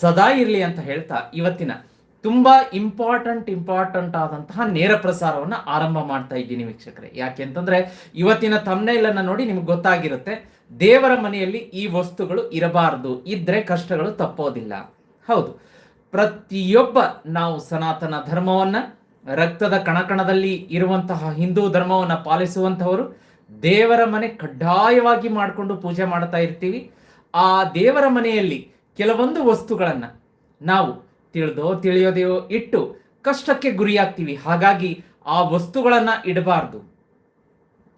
ಸದಾ ಇರಲಿ ಅಂತ ಹೇಳ್ತಾ ಇವತ್ತಿನ ತುಂಬಾ ಇಂಪಾರ್ಟೆಂಟ್ ಇಂಪಾರ್ಟೆಂಟ್ ಆದಂತಹ ನೇರ ಪ್ರಸಾರವನ್ನ ಆರಂಭ ಮಾಡ್ತಾ ಇದ್ದೀನಿ ವೀಕ್ಷಕರೇ. ಯಾಕೆ ಅಂತಂದ್ರೆ ಇವತ್ತಿನ ತಮ್ಮನೇಲನ್ನ ನೋಡಿ ನಿಮ್ಗೆ ಗೊತ್ತಾಗಿರುತ್ತೆ. ದೇವರ ಮನೆಯಲ್ಲಿ ಈ ವಸ್ತುಗಳು ಇರಬಾರದು. ಇದ್ರೆ ಕಷ್ಟಗಳು ತಪ್ಪೋದಿಲ್ಲ. ಹೌದು. ಪ್ರತಿಯೊಬ್ಬ ನಾವು ಸನಾತನ ಧರ್ಮವನ್ನ, ರಕ್ತದ ಕಣಕಣದಲ್ಲಿ ಇರುವಂತಹ ಹಿಂದೂ ಧರ್ಮವನ್ನ ಪಾಲಿಸುವಂತಹವರು ದೇವರ ಮನೆ ಕಡ್ಡಾಯವಾಗಿ ಮಾಡಿಕೊಂಡು ಪೂಜೆ ಮಾಡ್ತಾ ಇರ್ತೀವಿ. ಆ ದೇವರ ಮನೆಯಲ್ಲಿ ಕೆಲವೊಂದು ವಸ್ತುಗಳನ್ನು ನಾವು ತಿಳಿದೋ ತಿಳಿಯೋದೆಯೋ ಇಟ್ಟು ಕಷ್ಟಕ್ಕೆ ಗುರಿಯಾಗ್ತೀವಿ. ಹಾಗಾಗಿ ಆ ವಸ್ತುಗಳನ್ನು ಇಡಬಾರ್ದು.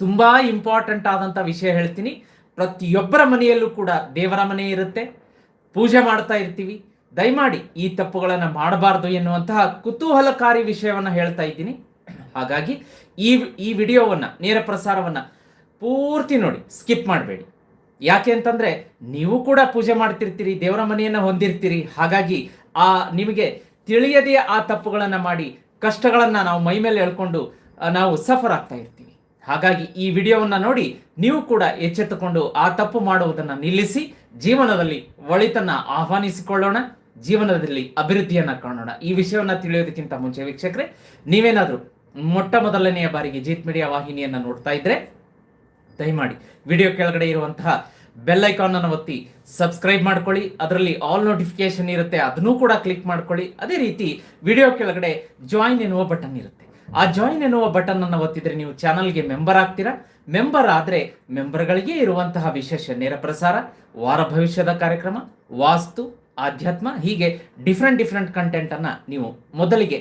ತುಂಬ ಇಂಪಾರ್ಟೆಂಟ್ ಆದಂಥ ವಿಷಯ ಹೇಳ್ತೀನಿ. ಪ್ರತಿಯೊಬ್ಬರ ಮನೆಯಲ್ಲೂ ಕೂಡ ದೇವರ ಮನೆ ಇರುತ್ತೆ. ಪೂಜೆ ಮಾಡ್ತಾ ಇರ್ತೀವಿ. ದಯಮಾಡಿ ಈ ತಪ್ಪುಗಳನ್ನು ಮಾಡಬಾರ್ದು ಎನ್ನುವಂತಹ ಕುತೂಹಲಕಾರಿ ವಿಷಯವನ್ನು ಹೇಳ್ತಾ ಇದ್ದೀನಿ. ಹಾಗಾಗಿ ಈ ಈ ವಿಡಿಯೋವನ್ನು, ನೇರ ಪ್ರಸಾರವನ್ನು ಪೂರ್ತಿ ನೋಡಿ, ಸ್ಕಿಪ್ ಮಾಡಬೇಡಿ. ಯಾಕೆ ಅಂತಂದ್ರೆ ನೀವು ಕೂಡ ಪೂಜೆ ಮಾಡ್ತಿರ್ತೀರಿ, ದೇವರ ಮನೆಯನ್ನ ಹೊಂದಿರ್ತೀರಿ. ಹಾಗಾಗಿ ಆ ನಿಮಗೆ ತಿಳಿಯದೇ ಆ ತಪ್ಪುಗಳನ್ನು ಮಾಡಿ, ಕಷ್ಟಗಳನ್ನು ನಾವು ಮೈ ಮೇಲೆ ಹೇಳ್ಕೊಂಡು ನಾವು ಸಫರ್ ಆಗ್ತಾ ಇರ್ತೀವಿ. ಹಾಗಾಗಿ ಈ ವಿಡಿಯೋವನ್ನ ನೋಡಿ ನೀವು ಕೂಡ ಎಚ್ಚೆತ್ತುಕೊಂಡು ಆ ತಪ್ಪು ಮಾಡುವುದನ್ನು ನಿಲ್ಲಿಸಿ, ಜೀವನದಲ್ಲಿ ಒಳಿತನ್ನ ಆಹ್ವಾನಿಸಿಕೊಳ್ಳೋಣ, ಜೀವನದಲ್ಲಿ ಅಭಿವೃದ್ಧಿಯನ್ನ ಕಾಣೋಣ. ಈ ವಿಷಯವನ್ನ ತಿಳಿಯೋದಕ್ಕಿಂತ ಮುಂಚೆ ವೀಕ್ಷಕರೇ, ನೀವೇನಾದರೂ ಮೊಟ್ಟ ಮೊದಲನೆಯ ಬಾರಿಗೆ ಜೀತ್ ಮೀಡಿಯಾ ವಾಹಿನಿಯನ್ನ ನೋಡ್ತಾ ಇದ್ರೆ, ದಯಮಾಡಿ ವಿಡಿಯೋ ಕೆಳಗಡೆ ಇರುವಂತಹ ಬೆಲ್ ಐಕಾನ್ ಅನ್ನು ಒತ್ತಿ ಸಬ್ಸ್ಕ್ರೈಬ್ ಮಾಡ್ಕೊಳ್ಳಿ. ಅದರಲ್ಲಿ ಆಲ್ ನೋಟಿಫಿಕೇಶನ್ ಇರುತ್ತೆ. ಅದನ್ನೂ ಕೂಡ ಕ್ಲಿಕ್ ಮಾಡ್ಕೊಳ್ಳಿ. ಅದೇ ರೀತಿ ವಿಡಿಯೋ ಕೆಳಗಡೆ ಜಾಯಿನ್ ಎನ್ನುವ ಬಟನ್ ಇರುತ್ತೆ. ಆ ಜಾಯಿನ್ ಎನ್ನುವ ಬಟನ್ ಅನ್ನು ಒತ್ತಿದ್ರೆ ನೀವು ಚಾನಲ್ಗೆ ಮೆಂಬರ್ ಆಗ್ತೀರಾ? ಮೆಂಬರ್ ಆದ್ರೆ ಮೆಂಬರ್ಗಳಿಗೆ ಇರುವಂತಹ ವಿಶೇಷ ನೇರ ಪ್ರಸಾರ, ವಾರ ಭವಿಷ್ಯದ ಕಾರ್ಯಕ್ರಮ, ವಾಸ್ತು, ಆಧ್ಯಾತ್ಮ, ಹೀಗೆ ಡಿಫ್ರೆಂಟ್ ಡಿಫ್ರೆಂಟ್ ಕಂಟೆಂಟ್ ಅನ್ನ ನೀವು ಮೊದಲಿಗೆ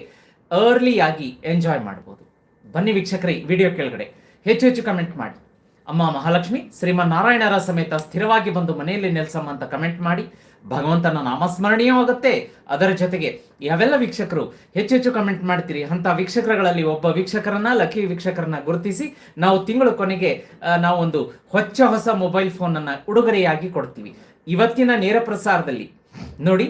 ಅರ್ಲಿ ಆಗಿ ಎಂಜಾಯ್ ಮಾಡಬಹುದು ಬನ್ನಿ ವೀಕ್ಷಕರೇ ವಿಡಿಯೋ ಕೆಳಗಡೆ. ಹೆಚ್ಚು ಹೆಚ್ಚು ಕಮೆಂಟ್ ಮಾಡಿ. ಅಮ್ಮ ಮಹಾಲಕ್ಷ್ಮಿ ಶ್ರೀಮನ್ನಾರಾಯಣರ ಸಮೇತ ಸ್ಥಿರವಾಗಿ ಬಂದು ಮನೆಯಲ್ಲಿ ನೆಲೆಸಮ್ಮ ಅಂತ ಕಮೆಂಟ್ ಮಾಡಿ, ಭಗವಂತನ ನಾಮಸ್ಮರಣೀಯವಾಗುತ್ತೆ ಅದರ ಜೊತೆಗೆ ಯಾವೆಲ್ಲ ವೀಕ್ಷಕರು ಹೆಚ್ಚು ಹೆಚ್ಚು ಕಮೆಂಟ್ ಮಾಡ್ತೀರಿ ಅಂತ ವೀಕ್ಷಕರುಗಳಲ್ಲಿ ಒಬ್ಬ ವೀಕ್ಷಕರನ್ನ, ಲಕ್ಕಿ ವೀಕ್ಷಕರನ್ನ ಗುರುತಿಸಿ, ನಾವು ತಿಂಗಳು ಕೊನೆಗೆ ನಾವೊಂದು ಹೊಚ್ಚ ಹೊಸ ಮೊಬೈಲ್ ಫೋನ್ ಅನ್ನ ಉಡುಗೊರೆಯಾಗಿ ಕೊಡ್ತೀವಿ. ಇವತ್ತಿನ ನೇರ ಪ್ರಸಾರದಲ್ಲಿ ನೋಡಿ,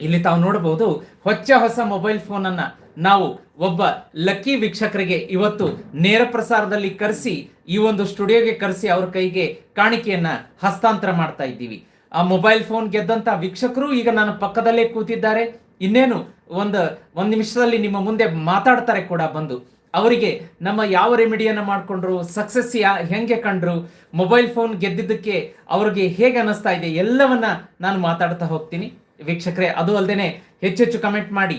ಇಲ್ಲಿ ತಾವು ನೋಡಬಹುದು, ಹೊಚ್ಚ ಹೊಸ ಮೊಬೈಲ್ ಫೋನ್ ಅನ್ನ ನಾವು ಒಬ್ಬ ಲಕ್ಕಿ ವೀಕ್ಷಕರಿಗೆ ಇವತ್ತು ನೇರ ಪ್ರಸಾರದಲ್ಲಿ ಕರೆಸಿ ಈ ಒಂದು ಸ್ಟುಡಿಯೋಗೆ ಕರೆಸಿ ಅವ್ರ ಕೈಗೆ ಕಾಣಿಕೆಯನ್ನ ಹಸ್ತಾಂತರ ಮಾಡ್ತಾ ಇದ್ದೀವಿ. ಆ ಮೊಬೈಲ್ ಫೋನ್ ಗೆದ್ದಂತ ವೀಕ್ಷಕರು ಈಗ ನನ್ನ ಪಕ್ಕದಲ್ಲೇ ಕೂತಿದ್ದಾರೆ. ಇನ್ನೇನು ಒಂದು, ಒಂದ್ ನಿಮಿಷದಲ್ಲಿ ನಿಮ್ಮ ಮುಂದೆ ಮಾತಾಡ್ತಾರೆ ಕೂಡ ಬಂದು. ಅವರಿಗೆ ನಮ್ಮ ಯಾವ ರೆಮಿಡಿಯನ್ನು ಮಾಡಿಕೊಂಡ್ರು ಸಕ್ಸಸ್ ಯಾ, ಹೆಂಗೆ ಕಂಡ್ರು, ಮೊಬೈಲ್ ಫೋನ್ ಗೆದ್ದಿದ್ದಕ್ಕೆ ಅವ್ರಿಗೆ ಹೇಗೆ ಅನ್ನಿಸ್ತಾ ಇದೆ ಎಲ್ಲವನ್ನ ನಾನು ಮಾತಾಡ್ತಾ ಹೋಗ್ತೀನಿ. ವೀಕ್ಷಕರೇ, ಅದು ಅಲ್ಲದೆ ಹೆಚ್ಚೆಚ್ಚು ಕಮೆಂಟ್ ಮಾಡಿ.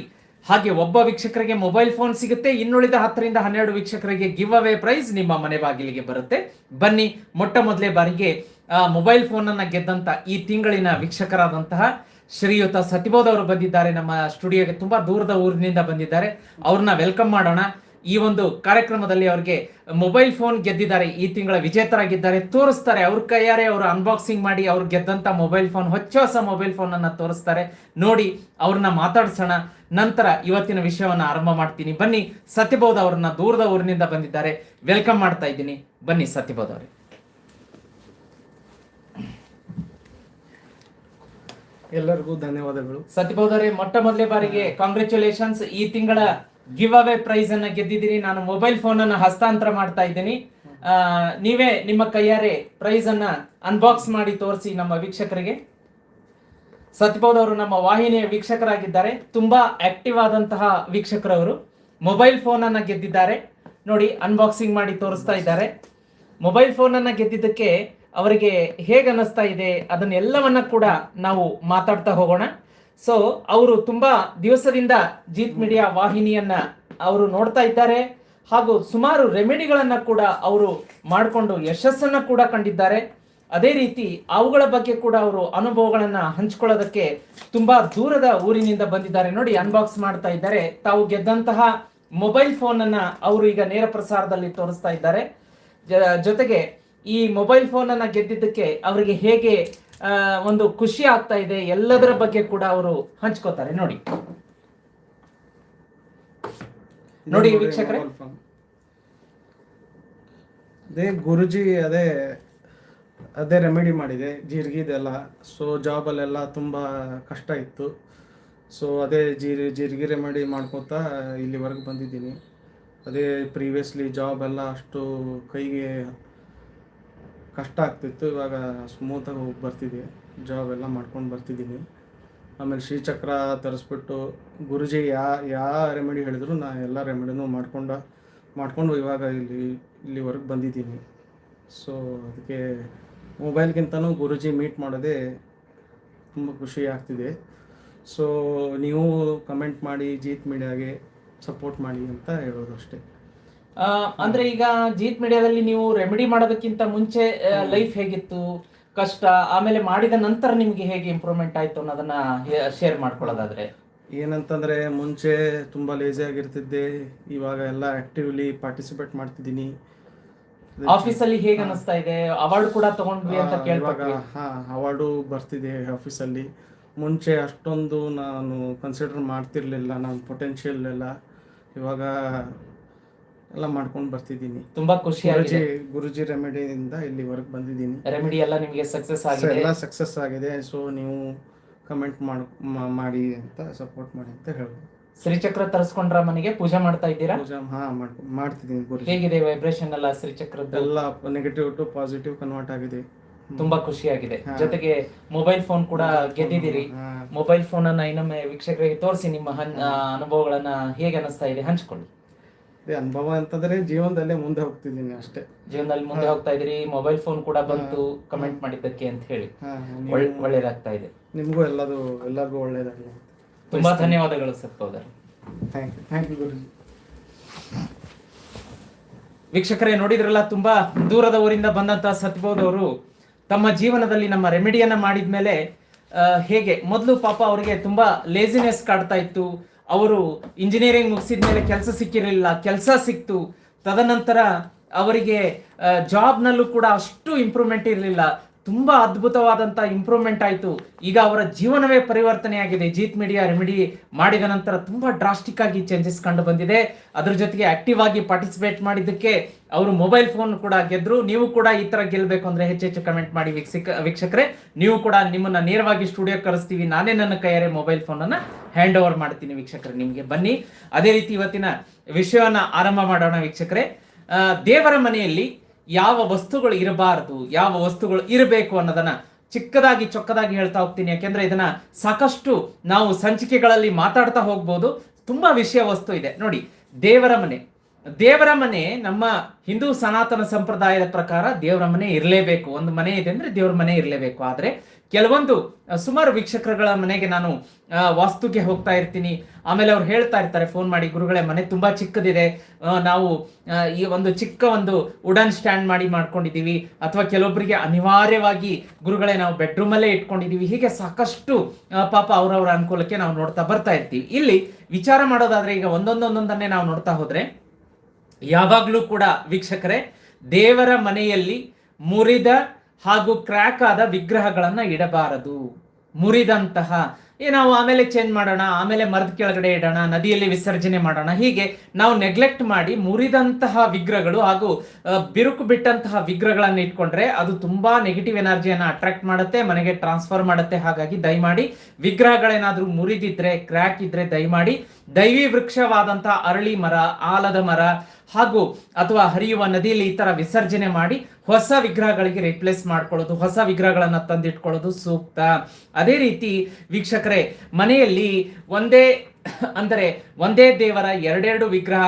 ಹಾಗೆ ಒಬ್ಬ ವೀಕ್ಷಕರಿಗೆ ಮೊಬೈಲ್ ಫೋನ್ ಸಿಗುತ್ತೆ. ಇನ್ನುಳಿದ ಹತ್ತರಿಂದ ಹನ್ನೆರಡು ವೀಕ್ಷಕರಿಗೆ ಗಿವ್ ಅವೇ ಪ್ರೈಸ್ ನಿಮ್ಮ ಮನೆ ಬಾಗಿಲಿಗೆ ಬರುತ್ತೆ. ಬನ್ನಿ, ಮೊಟ್ಟ ಮೊದಲೇ ಬಾರಿಗೆ ಮೊಬೈಲ್ ಫೋನ್ ಅನ್ನ ಗೆದ್ದಂತ ಈ ತಿಂಗಳಿನ ವೀಕ್ಷಕರಾದಂತಹ ಶ್ರೀಯುತ ಸತಿಬೋಧ್ ಅವರು ಬಂದಿದ್ದಾರೆ. ನಮ್ಮ ಸ್ಟುಡಿಯೋಗೆ ತುಂಬಾ ದೂರದ ಊರಿನಿಂದ ಬಂದಿದ್ದಾರೆ. ಅವ್ರನ್ನ ವೆಲ್ಕಮ್ ಮಾಡೋಣ. ಈ ಒಂದು ಕಾರ್ಯಕ್ರಮದಲ್ಲಿ ಅವ್ರಿಗೆ ಮೊಬೈಲ್ ಫೋನ್ ಗೆದ್ದಿದ್ದಾರೆ. ಈ ತಿಂಗಳ ವಿಜೇತರಾಗಿದ್ದಾರೆ. ತೋರಿಸ್ತಾರೆ. ಅವ್ರ ಕೈಯಾರೆ ಅವರು ಅನ್ಬಾಕ್ಸಿಂಗ್ ಮಾಡಿ ಅವ್ರು ಗೆದ್ದಂತ ಮೊಬೈಲ್ ಫೋನ್ ಹೊಚ್ಚ ಹೊಸ ಮೊಬೈಲ್ ಫೋನ್ ಅನ್ನ ತೋರಿಸ್ತಾರೆ. ನೋಡಿ, ಅವ್ರನ್ನ ಮಾತಾಡ್ಸೋಣ. ನಂತರ ಇವತ್ತಿನ ವಿಷಯವನ್ನ ಆರಂಭ ಮಾಡ್ತೀನಿ. ಬನ್ನಿ ಸತ್ಯಬೋಧ ಅವರನ್ನ ದೂರದ ಊರಿನಿಂದ ಬಂದಿದ್ದಾರೆ. ವೆಲ್ಕಮ್ ಮಾಡ್ತಾ ಇದ್ದೀನಿ. ಬನ್ನಿ ಸತ್ಯಬೋಧ ಅವರೇ. ಎಲ್ಲರಿಗೂ ಧನ್ಯವಾದಗಳು. ಸತ್ಯಬೋಧ ಅವರೇ ಮೊಟ್ಟ ಮೊದಲೇ ಬಾರಿಗೆ ಕಾಂಗ್ರೆಚುಲೇಷನ್ಸ್ ಈ ತಿಂಗಳ ಗಿವ್ ಅವೇ ಪ್ರೈಸ್ ಅನ್ನ ಗೆದ್ದಿದ್ದೀರಿ. ನಾನು ಮೊಬೈಲ್ ಫೋನ್ ಅನ್ನ ಹಸ್ತಾಂತರ ಮಾಡ್ತಾ ಇದ್ದೀನಿ. ನೀವೇ ನಿಮ್ಮ ಕೈಯಾರೆ ಪ್ರೈಸ್ ಅನ್ನ ಅನ್ಬಾಕ್ಸ್ ಮಾಡಿ ತೋರಿಸಿ ನಮ್ಮ ವೀಕ್ಷಕರಿಗೆ. ಸತ್ಯಬೋಧ್ ಅವರು ನಮ್ಮ ವಾಹಿನಿಯ ವೀಕ್ಷಕರಾಗಿದ್ದಾರೆ. ತುಂಬಾ ಆಕ್ಟಿವ್ ಆದಂತಹ ವೀಕ್ಷಕರವರು. ಮೊಬೈಲ್ ಫೋನ್ ಅನ್ನ ಗೆದ್ದಿದ್ದಾರೆ. ನೋಡಿ ಅನ್ಬಾಕ್ಸಿಂಗ್ ಮಾಡಿ ತೋರಿಸ್ತಾ ಇದ್ದಾರೆ. ಮೊಬೈಲ್ ಫೋನ್ ಅನ್ನ ಗೆದ್ದಿದ್ದಕ್ಕೆ ಅವರಿಗೆ ಹೇಗೆ ಅನ್ನಿಸ್ತಾ ಇದೆ, ಅದನ್ನೆಲ್ಲವನ್ನ ಕೂಡ ನಾವು ಮಾತಾಡ್ತಾ ಹೋಗೋಣ. ಸೊ ಅವರು ತುಂಬಾ ದಿವಸದಿಂದ ಜೀತ್ ಮೀಡಿಯಾ ವಾಹಿನಿಯನ್ನ ಅವರು ನೋಡ್ತಾ ಇದ್ದಾರೆ. ಹಾಗೂ ಸುಮಾರು ರೆಮಿಡಿಗಳನ್ನ ಕೂಡ ಅವರು ಮಾಡಿಕೊಂಡು ಯಶಸ್ಸನ್ನ ಕೂಡ ಕಂಡಿದ್ದಾರೆ. ಅದೇ ರೀತಿ ಅವುಗಳ ಬಗ್ಗೆ ಕೂಡ ಅವರು ಅನುಭವಗಳನ್ನ ಹಂಚ್ಕೊಳ್ಳೋದಕ್ಕೆ ತುಂಬಾ ದೂರದ ಊರಿನಿಂದ ಬಂದಿದ್ದಾರೆ. ನೋಡಿ ಅನ್ಬಾಕ್ಸ್ ಮಾಡ್ತಾ ಇದ್ದಾರೆ. ತಾವು ಗೆದ್ದಂತಹ ಮೊಬೈಲ್ ಫೋನ್ ಅನ್ನ ಅವರು ಈಗ ನೇರ ಪ್ರಸಾರದಲ್ಲಿ ತೋರಿಸ್ತಾ ಇದ್ದಾರೆ. ಜೊತೆಗೆ ಈ ಮೊಬೈಲ್ ಫೋನ್ ಅನ್ನ ಗೆದ್ದಿದ್ದಕ್ಕೆ ಅವರಿಗೆ ಹೇಗೆ ಒಂದು ಖುಷಿ ಆಗ್ತಾ ಇದೆ ಎಲ್ಲದರ ಬಗ್ಗೆ ಕೂಡ ಅವರು ಹಂಚ್ಕೋತಾರೆ. ನೋಡಿ. ನೋಡಿ ವೀಕ್ಷಕರೇ. ಅದೇ ಗುರುಜಿ ಅದೇ ಅದೇ ರೆಮಿಡಿ ಮಾಡಿದೆ. ಜೀರಿಗೆದೆಲ್ಲ ಸೊ ಜಾಬಲ್ಲೆಲ್ಲ ತುಂಬ ಕಷ್ಟ ಇತ್ತು. ಸೊ ಅದೇ ಜೀರಿ, ಜೀರಿಗೆ ರೆಮಿಡಿ ಮಾಡ್ಕೋತಾ ಇಲ್ಲಿವರೆಗೆ ಬಂದಿದ್ದೀನಿ. ಅದೇ ಪ್ರೀವಿಯಸ್ಲಿ ಜಾಬ್ ಎಲ್ಲ ಅಷ್ಟು ಕೈಗೆ ಕಷ್ಟ ಆಗ್ತಿತ್ತು. ಇವಾಗ ಸ್ಮೂತಾಗಿ ಹೋಗಿ ಬರ್ತಿದೆ. ಜಾಬ್ ಎಲ್ಲ ಮಾಡ್ಕೊಂಡು ಬರ್ತಿದ್ದೀನಿ. ಆಮೇಲೆ ಶ್ರೀಚಕ್ರ ತರಿಸ್ಬಿಟ್ಟು ಗುರುಜಿ ಯಾ ಯಾ ರೆಮಿಡಿ ಹೇಳಿದ್ರು, ನಾ ಎಲ್ಲ ರೆಮಿಡಿನೂ ಮಾಡ್ಕೊಂಡ, ಮಾಡಿಕೊಂಡು ಇವಾಗ ಇಲ್ಲಿ, ಇಲ್ಲಿವರೆಗೆ ಬಂದಿದ್ದೀನಿ. ಸೊ ಅದಕ್ಕೆ ಮೊಬೈಲ್ಗಿಂತನೂ ಗುರುಜಿ ಮೀಟ್ ಮಾಡೋದೇ ತುಂಬ ಖುಷಿ ಆಗ್ತಿದೆ. ಸೊ ನೀವು ಕಮೆಂಟ್ ಮಾಡಿ ಜೀತ್ ಮೀಡಿಯಾಗೆ ಸಪೋರ್ಟ್ ಮಾಡಿ ಅಂತ ಹೇಳೋದು ಅಷ್ಟೇ. ಅಂದ್ರೆ ಈಗ ಜೀತ್ ಮೀಡಿಯಾದಲ್ಲಿ ನೀವು ರೆಮಿಡಿ ಮಾಡೋದಕ್ಕಿಂತ ಮುಂಚೆ ಲೈಫ್ ಹೇಗಿತ್ತು ಕಷ್ಟ ಆಮೇಲೆ ಮಾಡಿದ ನಂತರ ನಿಮ್ಗೆ ಹೇಗೆ ಇಂಪ್ರೂವ್ಮೆಂಟ್ ಆಯ್ತು ಅನ್ನೋದನ್ನ ಶೇರ್ ಮಾಡ್ಕೊಳ್ಳೋದಾದ್ರೆ? ಏನಂತಂದ್ರೆ ಮುಂಚೆ ತುಂಬಾ ಲೇಜಿ ಆಗಿರ್ತಿದ್ದೆ ಇವಾಗ ಎಲ್ಲ ಆಕ್ಟಿವ್ಲಿ ಪಾರ್ಟಿಸಿಪೇಟ್ ಮಾಡ್ತಿದ್ದೀನಿ. ಆಫೀಸಲ್ಲಿ ಹೇಗೆ ಅನಿಸ್ತಾ ಇದೆ? ಅವಾರ್ಡ್ ಕೂಡ ತಗೊಂಡ್ವಿ ಅಂತ ಕೇಳ್ಪಟ್ವಿ. ಅವಾರ್ಡು ಬರ್ತಿದೆ ಆಫೀಸಲ್ಲಿ ಮುಂಚೆ ಅಷ್ಟೊಂದು ನಾನು ಕನ್ಸಿಡರ್ ಮಾಡ್ತಿರ್ಲಿಲ್ಲ ನನ್ನ ಪೊಟೆನ್ಷಿಯಲ್ ಎಲ್ಲ. ಇವಾಗ ಎಲ್ಲ ಮಾಡ್ಕೊಂಡು ಬರ್ತಿದ್ದೀನಿ. ತುಂಬಾ ಖುಷಿ ಗುರುಜಿ ಗುರುಜಿ ರೆಮಿಡಿಯಿಂದ ಇಲ್ಲಿವರೆಗೆ ಬಂದಿದ್ದೀನಿ. ರೆಮಿಡಿ ಎಲ್ಲ ನಿಮಗೆ ಸಕ್ಸಸ್ ಆಗಿದೆ. ಎಲ್ಲ ಸಕ್ಸಸ್ ಆಗಿದೆ. ಸೊ ನೀವು ಕಮೆಂಟ್ ಮಾಡಿ ಅಂತ ಸಪೋರ್ಟ್ ಮಾಡಿ ಅಂತ ಹೇಳ್ಬೋದು. ಶ್ರೀಚಕ್ರ ತರಿಸ್ಕೊಂಡ್ರ ಮನೆಗೆ ಪೂಜೆ ಮಾಡ್ತಾ ಇದ್ದೀರಾ? ಪೂಜಾ ಹಾಂ ಮಾಡ್ ಮಾಡ್ತಿದ್ದೀನಿ ಗುರುಜಿ. ಹೇಗಿದೆ ವೈಬ್ರೇಷನ್ ಎಲ್ಲ ಶ್ರೀಚಕ್ರದ ಎಲ್ಲ ನೆಗೆಟಿವ್ ಟು ಪಾಸಿಟಿವ್ ಕನ್ವರ್ಟ್ ಆಗಿದೆ. ತುಂಬಾ ಖುಷಿಯಾಗಿದೆ. ಹಾ. ಜೊತೆಗೆ ಮೊಬೈಲ್ ಫೋನ್ ಕೂಡ ಗೆದ್ದಿದ್ದೀರಿ. ಹಾ. ಮೊಬೈಲ್ ಫೋನ್ ಅನ್ನ ಇನ್ನೊಮ್ಮೆ ವೀಕ್ಷಕರಿಗೆ ತೋರಿಸಿ ನಿಮ್ಮ ಹನ್- ಆ, ಅನುಭವಗಳನ್ನ ಹೇಗೆ ಅನಿಸ್ತಾ ಇದೆ ಹಂಚ್ಕೊಳ್ಳಿ. ಅದೇ ಅನುಭವ ಅಂತಂದ್ರೆ ಜೀವನದಲ್ಲೇ ಮುಂದೆ ಹೋಗ್ತಿದ್ದೀನಿ ಅಷ್ಟೇ. ಜೀವನದಲ್ಲಿ ಮುಂದೆ ಹೋಗ್ತಾ ಇದ್ದೀರಿ. ಮೊಬೈಲ್ ಫೋನ್ ಕೂಡ ಬಂತು. ಕಮೆಂಟ್ ಮಾಡಿದ್ದಕ್ಕೆ ಅಂತ ಹೇಳಿ. ಹಾ, ಒಳ್- ನೀವು- ಒಳ್ಳೇದಾಗ್ತಾ ಇದೆ. ನಿಮಗೂ ಎಲ್ಲದು ಎಲ್ಲರಿಗೂ ಒಳ್ಳೇದಾಗಲಿ. ತುಂಬಾ ಧನ್ಯವಾದಗಳು ಸತ್ಪೋದರ್ ಥ್ಯಾಂಕ್ ಯು ಥ್ಯಾಂಕ್ ಯು ಗುರುಜಿ. ವೀಕ್ಷಕರೇ ನೋಡಿದ್ರಲ್ಲ ತುಂಬಾ ದೂರದ ಊರಿಂದ ಬಂದಂತ ಸತ್ಬೋದ್ ಅವರು ತಮ್ಮ ಜೀವನದಲ್ಲಿ ನಮ್ಮ ರೆಮಿಡಿಯನ್ನ ಮಾಡಿದ್ಮೇಲೆ ಹೇಗೆ ಮೊದಲು ಪಾಪ ಅವರಿಗೆ ತುಂಬಾ ಲೇಸಿನೆಸ್ ಕಾಡ್ತಾ ಇತ್ತು. ಅವರು ಇಂಜಿನಿಯರಿಂಗ್ ಮುಗಿಸಿದ ಮೇಲೆ ಕೆಲಸ ಸಿಕ್ಕಿರಲಿಲ್ಲ ಕೆಲಸ ಸಿಕ್ತು. ತದನಂತರ ಅವರಿಗೆ ಜಾಬ್ನಲ್ಲೂ ಕೂಡ ಅಷ್ಟು ಇಂಪ್ರೂವ್ಮೆಂಟ್ ಇರಲಿಲ್ಲ. ತುಂಬಾ ಅದ್ಭುತವಾದಂತ ಇಂಪ್ರೂವ್ಮೆಂಟ್ ಆಯಿತು. ಈಗ ಅವರ ಜೀವನವೇ ಪರಿವರ್ತನೆಯಾಗಿದೆ. ಜೀತ್ ಮೀಡಿಯಾ ರೆಮಿಡಿ ಮಾಡಿದ ನಂತರ ತುಂಬಾ ಡ್ರಾಸ್ಟಿಕ್ ಆಗಿ ಚೇಂಜಸ್ ಕಂಡು ಬಂದಿದೆ. ಅದ್ರ ಜೊತೆಗೆ ಆಕ್ಟಿವ್ ಆಗಿ ಪಾರ್ಟಿಸಿಪೇಟ್ ಮಾಡಿದ್ದಕ್ಕೆ ಅವರು ಮೊಬೈಲ್ ಫೋನ್ ಕೂಡ ಗೆದ್ರು. ನೀವು ಕೂಡ ಈ ತರ ಗೆಲ್ಬೇಕು ಅಂದ್ರೆ ಹೆಚ್ಚೆಚ್ಚು ಕಮೆಂಟ್ ಮಾಡಿ ವೀಕ್ಷಕ, ವೀಕ್ಷಕರೇ. ನೀವು ಕೂಡ ನಿಮ್ಮನ್ನ ನೇರವಾಗಿ ಸ್ಟುಡಿಯೋ ಕರೆಸ್ತೀವಿ ನಾನೇ ನನ್ನ ಕೈಯಾರೆ ಮೊಬೈಲ್ ಫೋನ್ ಅನ್ನ ಹ್ಯಾಂಡ್ ಓವರ್ ಮಾಡ್ತೀನಿ ವೀಕ್ಷಕರೇ, ನಿಮ್ಗೆ ಬನ್ನಿ. ಅದೇ ರೀತಿ ಇವತ್ತಿನ ವಿಷಯವನ್ನ ಆರಂಭ ಮಾಡೋಣ ವೀಕ್ಷಕರೇ. ದೇವರ ಮನೆಯಲ್ಲಿ ಯಾವ ವಸ್ತುಗಳು ಇರಬಾರದು, ಯಾವ ವಸ್ತುಗಳು ಇರಬೇಕು ಅನ್ನೋದನ್ನ ಚಿಕ್ಕದಾಗಿ ಚೊಕ್ಕದಾಗಿ ಹೇಳ್ತಾ ಹೋಗ್ತೀನಿ. ಯಾಕೆಂದ್ರೆ ಇದನ್ನ ಸಾಕಷ್ಟು ನಾವು ಸಂಚಿಕೆಗಳಲ್ಲಿ ಮಾತಾಡ್ತಾ ಹೋಗ್ಬೋದು. ತುಂಬಾ ವಿಷಯ ವಸ್ತು ಇದೆ. ನೋಡಿ, ದೇವರ ಮನೆ. ದೇವರ ಮನೆ ನಮ್ಮ ಹಿಂದೂ ಸನಾತನ ಸಂಪ್ರದಾಯದ ಪ್ರಕಾರ ದೇವರ ಮನೆ ಇರಲೇಬೇಕು. ಒಂದು ಮನೆ ಇದೆ ಅಂದ್ರೆ ದೇವರ ಮನೆ ಇರಲೇಬೇಕು. ಆದ್ರೆ ಕೆಲವೊಂದು ಸುಮಾರು ವೀಕ್ಷಕರುಗಳ ಮನೆಗೆ ನಾನು ವಾಸ್ತುಗೆ ಹೋಗ್ತಾ ಇರ್ತೀನಿ. ಆಮೇಲೆ ಅವ್ರು ಹೇಳ್ತಾ ಇರ್ತಾರೆ, ಫೋನ್ ಮಾಡಿ, ಗುರುಗಳೇ, ಮನೆ ತುಂಬಾ ಚಿಕ್ಕದಿದೆ. ನಾವು ಈ ಒಂದು ಚಿಕ್ಕ ಒಂದು ವುಡನ್ ಸ್ಟ್ಯಾಂಡ್ ಮಾಡಿ ಮಾಡ್ಕೊಂಡಿದೀವಿ ಅಥವಾ ಕೆಲವೊಬ್ಬರಿಗೆ ಅನಿವಾರ್ಯವಾಗಿ ಗುರುಗಳೇ, ನಾವು ಬೆಡ್ರೂಮಲ್ಲೇ ಅಲ್ಲೇ ಇಟ್ಕೊಂಡಿದೀವಿ ಹೀಗೆ ಸಾಕಷ್ಟು ಪಾಪ ಅವರವರ ಅನುಕೂಲಕ್ಕೆ ನಾವು ನೋಡ್ತಾ ಬರ್ತಾ ಇರ್ತೀವಿ. ಇಲ್ಲಿ ವಿಚಾರ ಮಾಡೋದಾದ್ರೆ ಈಗ ಒಂದೊಂದೊಂದೊಂದನ್ನೇ ನಾವು ನೋಡ್ತಾ ಹೋದ್ರೆ ಯಾವಾಗಲೂ ಕೂಡ ವೀಕ್ಷಕರೇ ದೇವರ ಮನೆಯಲ್ಲಿ ಮುರಿದ ಹಾಗೂ ಕ್ರ್ಯಾಕ್ ಆದ ವಿಗ್ರಹಗಳನ್ನು ಇಡಬಾರದು. ಮುರಿದಂತಹ ಏ, ನಾವು ಆಮೇಲೆ ಚೇಂಜ್ ಮಾಡೋಣ, ಆಮೇಲೆ ಮರದ ಕೆಳಗಡೆ ಇಡೋಣ, ನದಿಯಲ್ಲಿ ವಿಸರ್ಜನೆ ಮಾಡೋಣ. ಹೀಗೆ ನಾವು ನೆಗ್ಲೆಕ್ಟ್ ಮಾಡಿ ಮುರಿದಂತಹ ವಿಗ್ರಹಗಳು ಹಾಗೂ ಬಿರುಕು ಬಿಟ್ಟಂತಹ ವಿಗ್ರಹಗಳನ್ನು ಇಟ್ಕೊಂಡ್ರೆ ಅದು ತುಂಬಾ ನೆಗೆಟಿವ್ ಎನರ್ಜಿಯನ್ನ ಅಟ್ರಾಕ್ಟ್ ಮಾಡುತ್ತೆ, ಮನೆಗೆ ಟ್ರಾನ್ಸ್ಫರ್ ಮಾಡುತ್ತೆ. ಹಾಗಾಗಿ ದಯಮಾಡಿ ವಿಗ್ರಹಗಳೇನಾದರೂ ಮುರಿದಿದ್ರೆ ಕ್ರ್ಯಾಕ್ ಇದ್ರೆ ದಯಮಾಡಿ ದೈವಿ ವೃಕ್ಷವಾದಂತಹ ಅರಳಿ ಮರ, ಆಲದ ಮರ ಹಾಗೂ ಅಥವಾ ಹರಿಯುವ ನದಿಯಲ್ಲಿ ಈ ತರ ವಿಸರ್ಜನೆ ಮಾಡಿ ಹೊಸ ವಿಗ್ರಹಗಳಿಗೆ ರಿಪ್ಲೇಸ್ ಮಾಡ್ಕೊಳ್ಳೋದು, ಹೊಸ ವಿಗ್ರಹಗಳನ್ನು ತಂದಿಟ್ಕೊಳ್ಳೋದು ಸೂಕ್ತ. ಅದೇ ರೀತಿ ವೀಕ್ಷಕರೇ, ಮನೆಯಲ್ಲಿ ಒಂದೇ, ಅಂದರೆ ಒಂದೇ ದೇವರ ಎರಡೆರಡು ವಿಗ್ರಹ,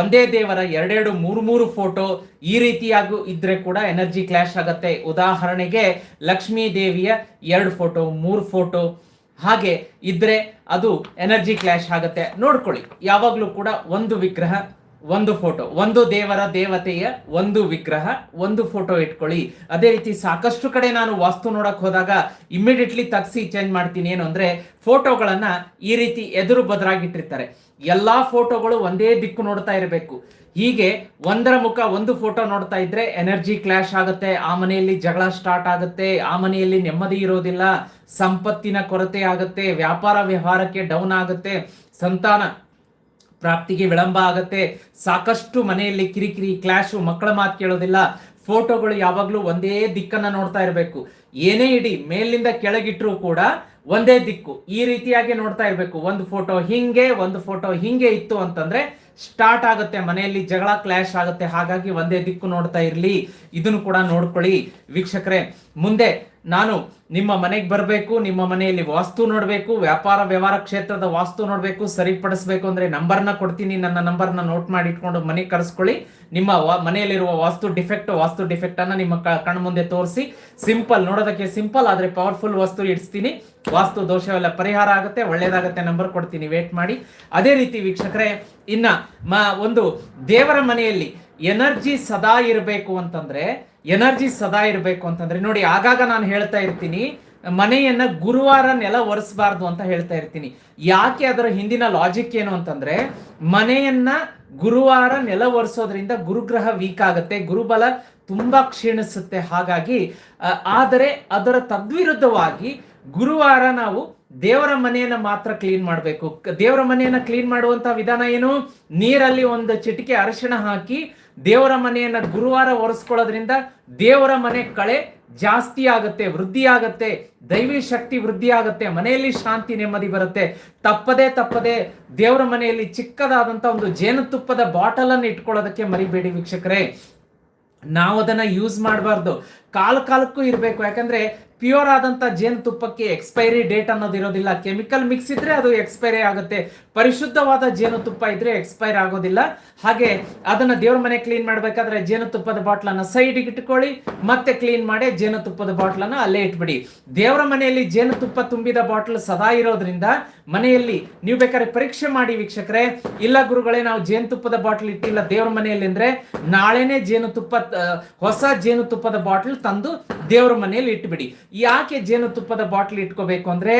ಒಂದೇ ದೇವರ ಎರಡೆರಡು ಮೂರು ಮೂರು ಫೋಟೋ ಈ ರೀತಿಯಾಗೂ ಇದ್ರೆ ಕೂಡ ಎನರ್ಜಿ ಕ್ಲಾಶ್ ಆಗತ್ತೆ. ಉದಾಹರಣೆಗೆ ಲಕ್ಷ್ಮೀ ದೇವಿಯ ಎರಡು ಫೋಟೋ ಮೂರು ಫೋಟೋ ಹಾಗೆ ಇದ್ರೆ ಅದು ಎನರ್ಜಿ ಕ್ಲಾಶ್ ಆಗುತ್ತೆ. ನೋಡ್ಕೊಳ್ಳಿ, ಯಾವಾಗಲೂ ಕೂಡ ಒಂದು ವಿಗ್ರಹ ಒಂದು ಫೋಟೋ, ಒಂದು ದೇವರ ದೇವತೆಯ ಒಂದು ವಿಗ್ರಹ, ಒಂದು ಫೋಟೋ ಇಟ್ಕೊಳ್ಳಿ. ಅದೇ ರೀತಿ ಸಾಕಷ್ಟು ಕಡೆ ನಾನು ವಾಸ್ತು ನೋಡಕ್ ಹೋದಾಗ ಇಮಿಡಿಯೇಟ್ಲಿ ತಗ್ಸಿ ಚೇಂಜ್ ಮಾಡ್ತೀನಿ ಏನು ಅಂದ್ರೆ ಫೋಟೋಗಳನ್ನ ಈ ರೀತಿ ಎದುರು ಬದರಾಗಿಟ್ಟಿರ್ತಾರೆ ಎಲ್ಲಾ ಫೋಟೋಗಳು ಒಂದೇ ದಿಕ್ಕು ನೋಡ್ತಾ ಇರಬೇಕು. ಹೀಗೆ ಒಂದರ ಮುಖ ಒಂದು ಫೋಟೋ ನೋಡ್ತಾ ಇದ್ರೆ ಎನರ್ಜಿ ಕ್ಲಾಶ್ ಆಗುತ್ತೆ, ಆ ಮನೆಯಲ್ಲಿ ಜಗಳ ಸ್ಟಾರ್ಟ್ ಆಗುತ್ತೆ, ಆ ಮನೆಯಲ್ಲಿ ನೆಮ್ಮದಿ ಇರೋದಿಲ್ಲ, ಸಂಪತ್ತಿನ ಕೊರತೆ ಆಗುತ್ತೆ, ವ್ಯಾಪಾರ ವ್ಯವಹಾರಕ್ಕೆ ಡೌನ್ ಆಗುತ್ತೆ, ಸಂತಾನ ಪ್ರಾಪ್ತಿಗೆ ವಿಳಂಬ ಆಗುತ್ತೆ. ಸಾಕಷ್ಟು ಮನೆಯಲ್ಲಿ ಕಿರಿಕಿರಿ, ಕ್ಲಾಶು, ಮಕ್ಕಳ ಮಾತು ಕೇಳೋದಿಲ್ಲ. ಫೋಟೋಗಳು ಯಾವಾಗಲೂ ಒಂದೇ ದಿಕ್ಕನ್ನ ನೋಡ್ತಾ ಇರಬೇಕು. ಏನೇ ಇಡಿ, ಮೇಲಿಂದ ಕೆಳಗಿಟ್ಟರೂ ಕೂಡ ಒಂದೇ ದಿಕ್ಕು. ಈ ರೀತಿಯಾಗಿ ನೋಡ್ತಾ ಇರಬೇಕು. ಒಂದು ಫೋಟೋ ಹಿಂಗೆ, ಒಂದು ಫೋಟೋ ಹಿಂಗೆ ಇತ್ತು ಅಂತಂದ್ರೆ ಸ್ಟಾರ್ಟ್ ಆಗುತ್ತೆ. ಮನೆಯಲ್ಲಿ ಜಗಳ, ಕ್ಲಾಶ್ ಆಗುತ್ತೆ. ಹಾಗಾಗಿ ಒಂದೇ ದಿಕ್ಕು ನೋಡ್ತಾ ಇರಲಿ. ಇದನ್ನು ಕೂಡ ನೋಡ್ಕೊಳ್ಳಿ. ವೀಕ್ಷಕರೇ ಮುಂದೆ ನಾನು ನಿಮ್ಮ ಮನೆಗೆ ಬರಬೇಕು, ನಿಮ್ಮ ಮನೆಯಲ್ಲಿ ವಾಸ್ತು ನೋಡಬೇಕು, ವ್ಯಾಪಾರ ವ್ಯವಹಾರ ಕ್ಷೇತ್ರದ ವಾಸ್ತು ನೋಡಬೇಕು, ಸರಿಪಡಿಸಬೇಕು ಅಂದ್ರೆ ನಂಬರ್ನ ಕೊಡ್ತೀನಿ, ನನ್ನ ನಂಬರ್ನ ನೋಟ್ ಮಾಡಿ ಇಟ್ಕೊಂಡು ಮನೆಗೆ ಕರೆಸ್ಕೊಳ್ಳಿ. ನಿಮ್ಮ ಮನೆಯಲ್ಲಿರುವ ವಾಸ್ತು ಡಿಫೆಕ್ಟ್ ವಾಸ್ತು ಡಿಫೆಕ್ಟ್ ಅನ್ನ ನಿಮ್ಮ ಕಣ್ಮುಂದೆ ತೋರಿಸಿ. ಸಿಂಪಲ್, ನೋಡೋದಕ್ಕೆ ಸಿಂಪಲ್, ಆದ್ರೆ ಪವರ್ಫುಲ್ ವಸ್ತು ಇಡಿಸ್ತೀನಿ. ವಾಸ್ತು ದೋಷವೆಲ್ಲ ಪರಿಹಾರ ಆಗುತ್ತೆ, ಒಳ್ಳೇದಾಗುತ್ತೆ, ನಂಬರ್ ಕೊಡ್ತೀನಿ, ವೇಟ್ ಮಾಡಿ. ಅದೇ ರೀತಿ ವೀಕ್ಷಕರೇ, ಇನ್ನ ಮ, ಒಂದು ದೇವರ ಮನೆಯಲ್ಲಿ ಎನರ್ಜಿ ಸದಾ ಇರಬೇಕು ಅಂತಂದ್ರೆ ಎನರ್ಜಿ ಸದಾ ಇರಬೇಕು ಅಂತಂದ್ರೆ, ನೋಡಿ ಆಗಾಗ ನಾನು ಹೇಳ್ತಾ ಇರ್ತೀನಿ, ಮನೆಯನ್ನ ಗುರುವಾರ ನೆಲ ಒರೆಸಬಾರ್ದು ಅಂತ ಹೇಳ್ತಾ ಇರ್ತೀನಿ. ಯಾಕೆ ಅದರ ಹಿಂದಿನ ಲಾಜಿಕ್ ಏನು ಅಂತಂದ್ರೆ, ಮನೆಯನ್ನ ಗುರುವಾರ ನೆಲ ಒರೆಸೋದ್ರಿಂದ ಗುರುಗ್ರಹ ವೀಕ್ ಆಗುತ್ತೆ, ಗುರುಬಲ ತುಂಬಾ ಕ್ಷೀಣಿಸುತ್ತೆ. ಹಾಗಾಗಿ ಆದರೆ ಅದರ ತದ್ವಿರುದ್ಧವಾಗಿ ಗುರುವಾರ ನಾವು ದೇವರ ಮನೆಯನ್ನ ಮಾತ್ರ ಕ್ಲೀನ್ ಮಾಡಬೇಕು. ದೇವರ ಮನೆಯನ್ನ ಕ್ಲೀನ್ ಮಾಡುವಂತ ವಿಧಾನ ಏನು? ನೀರಲ್ಲಿ ಒಂದು ಚಿಟಿಕೆ ಅರಿಶಿಣ ಹಾಕಿ ದೇವರ ಮನೆಯನ್ನ ಗುರುವಾರ ಒರೆಸ್ಕೊಳ್ಳೋದ್ರಿಂದ ದೇವರ ಮನೆ ಕಳೆ ಜಾಸ್ತಿ ಆಗುತ್ತೆ, ವೃದ್ಧಿ ಆಗುತ್ತೆ, ದೈವಿ ಶಕ್ತಿ ವೃದ್ಧಿ ಆಗುತ್ತೆ, ಮನೆಯಲ್ಲಿ ಶಾಂತಿ ನೆಮ್ಮದಿ ಬರುತ್ತೆ. ತಪ್ಪದೇ ತಪ್ಪದೆ ದೇವರ ಮನೆಯಲ್ಲಿ ಚಿಕ್ಕದಾದಂತ ಒಂದು ಜೇನುತುಪ್ಪದ ಬಾಟಲ್ ಅನ್ನು ಇಟ್ಕೊಳ್ಳೋದಕ್ಕೆ ಮರಿಬೇಡಿ ವೀಕ್ಷಕರೇ. ನಾವು ಅದನ್ನ ಯೂಸ್ ಮಾಡಬಾರ್ದು. ಕಾಲ ಕಾಲಕ್ಕೂ ಇರಬೇಕು. ಯಾಕಂದ್ರೆ ಪ್ಯೂರ್ ಆದಂತ ಜೇನುತುಪ್ಪಕ್ಕೆ ಎಕ್ಸ್ಪೈರಿ ಡೇಟ್ ಅನ್ನೋದು ಇರೋದಿಲ್ಲ. ಕೆಮಿಕಲ್ ಮಿಕ್ಸ್ ಇದ್ರೆ ಅದು ಎಕ್ಸ್ಪೈರಿ ಆಗುತ್ತೆ. ಪರಿಶುದ್ಧವಾದ ಜೇನುತುಪ್ಪ ಇದ್ರೆ ಎಕ್ಸ್ಪೈರ್ ಆಗೋದಿಲ್ಲ. ಹಾಗೆ ಅದನ್ನ ದೇವ್ರ ಮನೆ ಕ್ಲೀನ್ ಮಾಡ್ಬೇಕಾದ್ರೆ ಜೇನುತುಪ್ಪದ ಬಾಟ್ಲನ್ನು ಸೈಡಿಗೆ ಇಟ್ಕೊಳ್ಳಿ, ಮತ್ತೆ ಕ್ಲೀನ್ ಮಾಡಿ ಜೇನುತುಪ್ಪದ ಬಾಟ್ಲನ್ನು ಅಲ್ಲೇ ಇಟ್ಬಿಡಿ. ದೇವರ ಮನೆಯಲ್ಲಿ ಜೇನುತುಪ್ಪ ತುಂಬಿದ ಬಾಟ್ಲ್ ಸದಾ ಇರೋದ್ರಿಂದ ಮನೆಯಲ್ಲಿ ನೀವು ಬೇಕಾದ್ರೆ ಪರೀಕ್ಷೆ ಮಾಡಿ ವೀಕ್ಷಕರೇ. ಇಲ್ಲ ಗುರುಗಳೇ, ನಾವು ಜೇನುತುಪ್ಪದ ಬಾಟ್ಲ್ ಇಟ್ಟಿಲ್ಲ ದೇವ್ರ ಮನೆಯಲ್ಲಿ ಅಂದ್ರೆ ನಾಳೆನೇ ಜೇನುತುಪ್ಪ ಹೊಸ ಜೇನುತುಪ್ಪದ ಬಾಟ್ಲ್ ತಂದು ದೇವರ ಮನೆಯಲ್ಲಿ ಇಟ್ಬಿಡಿ. ಯಾಕೆ ಜೇನುತುಪ್ಪದ ಬಾಟ್ಲ್ ಇಟ್ಕೋಬೇಕು ಅಂದ್ರೆ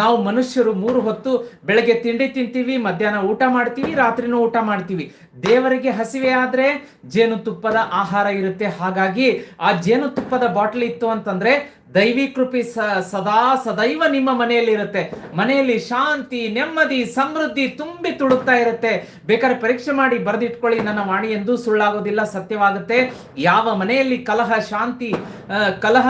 ನಾವು ಮನುಷ್ಯರು ಮೂರು ಹೊತ್ತು ಬೆಳಗ್ಗೆ ತಿಂಡಿ ತಿಂತೀವಿ, ಮಧ್ಯಾಹ್ನ ಊಟ ಮಾಡ್ತೀವಿ, ರಾತ್ರಿನೂ ಊಟ ಮಾಡ್ತೀವಿ. ದೇವರಿಗೆ ಹಸಿವೆ ಆದ್ರೆ ಜೇನುತುಪ್ಪದ ಆಹಾರ ಇರುತ್ತೆ. ಹಾಗಾಗಿ ಆ ಜೇನುತುಪ್ಪದ ಬಾಟ್ಲ್ ಇತ್ತು ಅಂತಂದ್ರೆ ದೈವಿ ಕೃಪೆ ಸ- ಸದಾ ಸದೈವ ನಿಮ್ಮ ಮನೆಯಲ್ಲಿ ಇರುತ್ತೆ. ಮನೆಯಲ್ಲಿ ಶಾಂತಿ, ನೆಮ್ಮದಿ, ಸಮೃದ್ಧಿ ತುಂಬಿ ತುಳುಕ್ತಾ ಇರುತ್ತೆ. ಬೇಕಾದ್ರೆ ಪರೀಕ್ಷೆ ಮಾಡಿ ಬರೆದಿಟ್ಕೊಳ್ಳಿ ನನ್ನ ವಾಣಿ ಎಂದು ಸುಳ್ಳಾಗೋದಿಲ್ಲ, ಸತ್ಯವಾಗುತ್ತೆ. ಯಾವ ಮನೆಯಲ್ಲಿ ಕಲಹ, ಶಾಂತಿ ಕಲಹ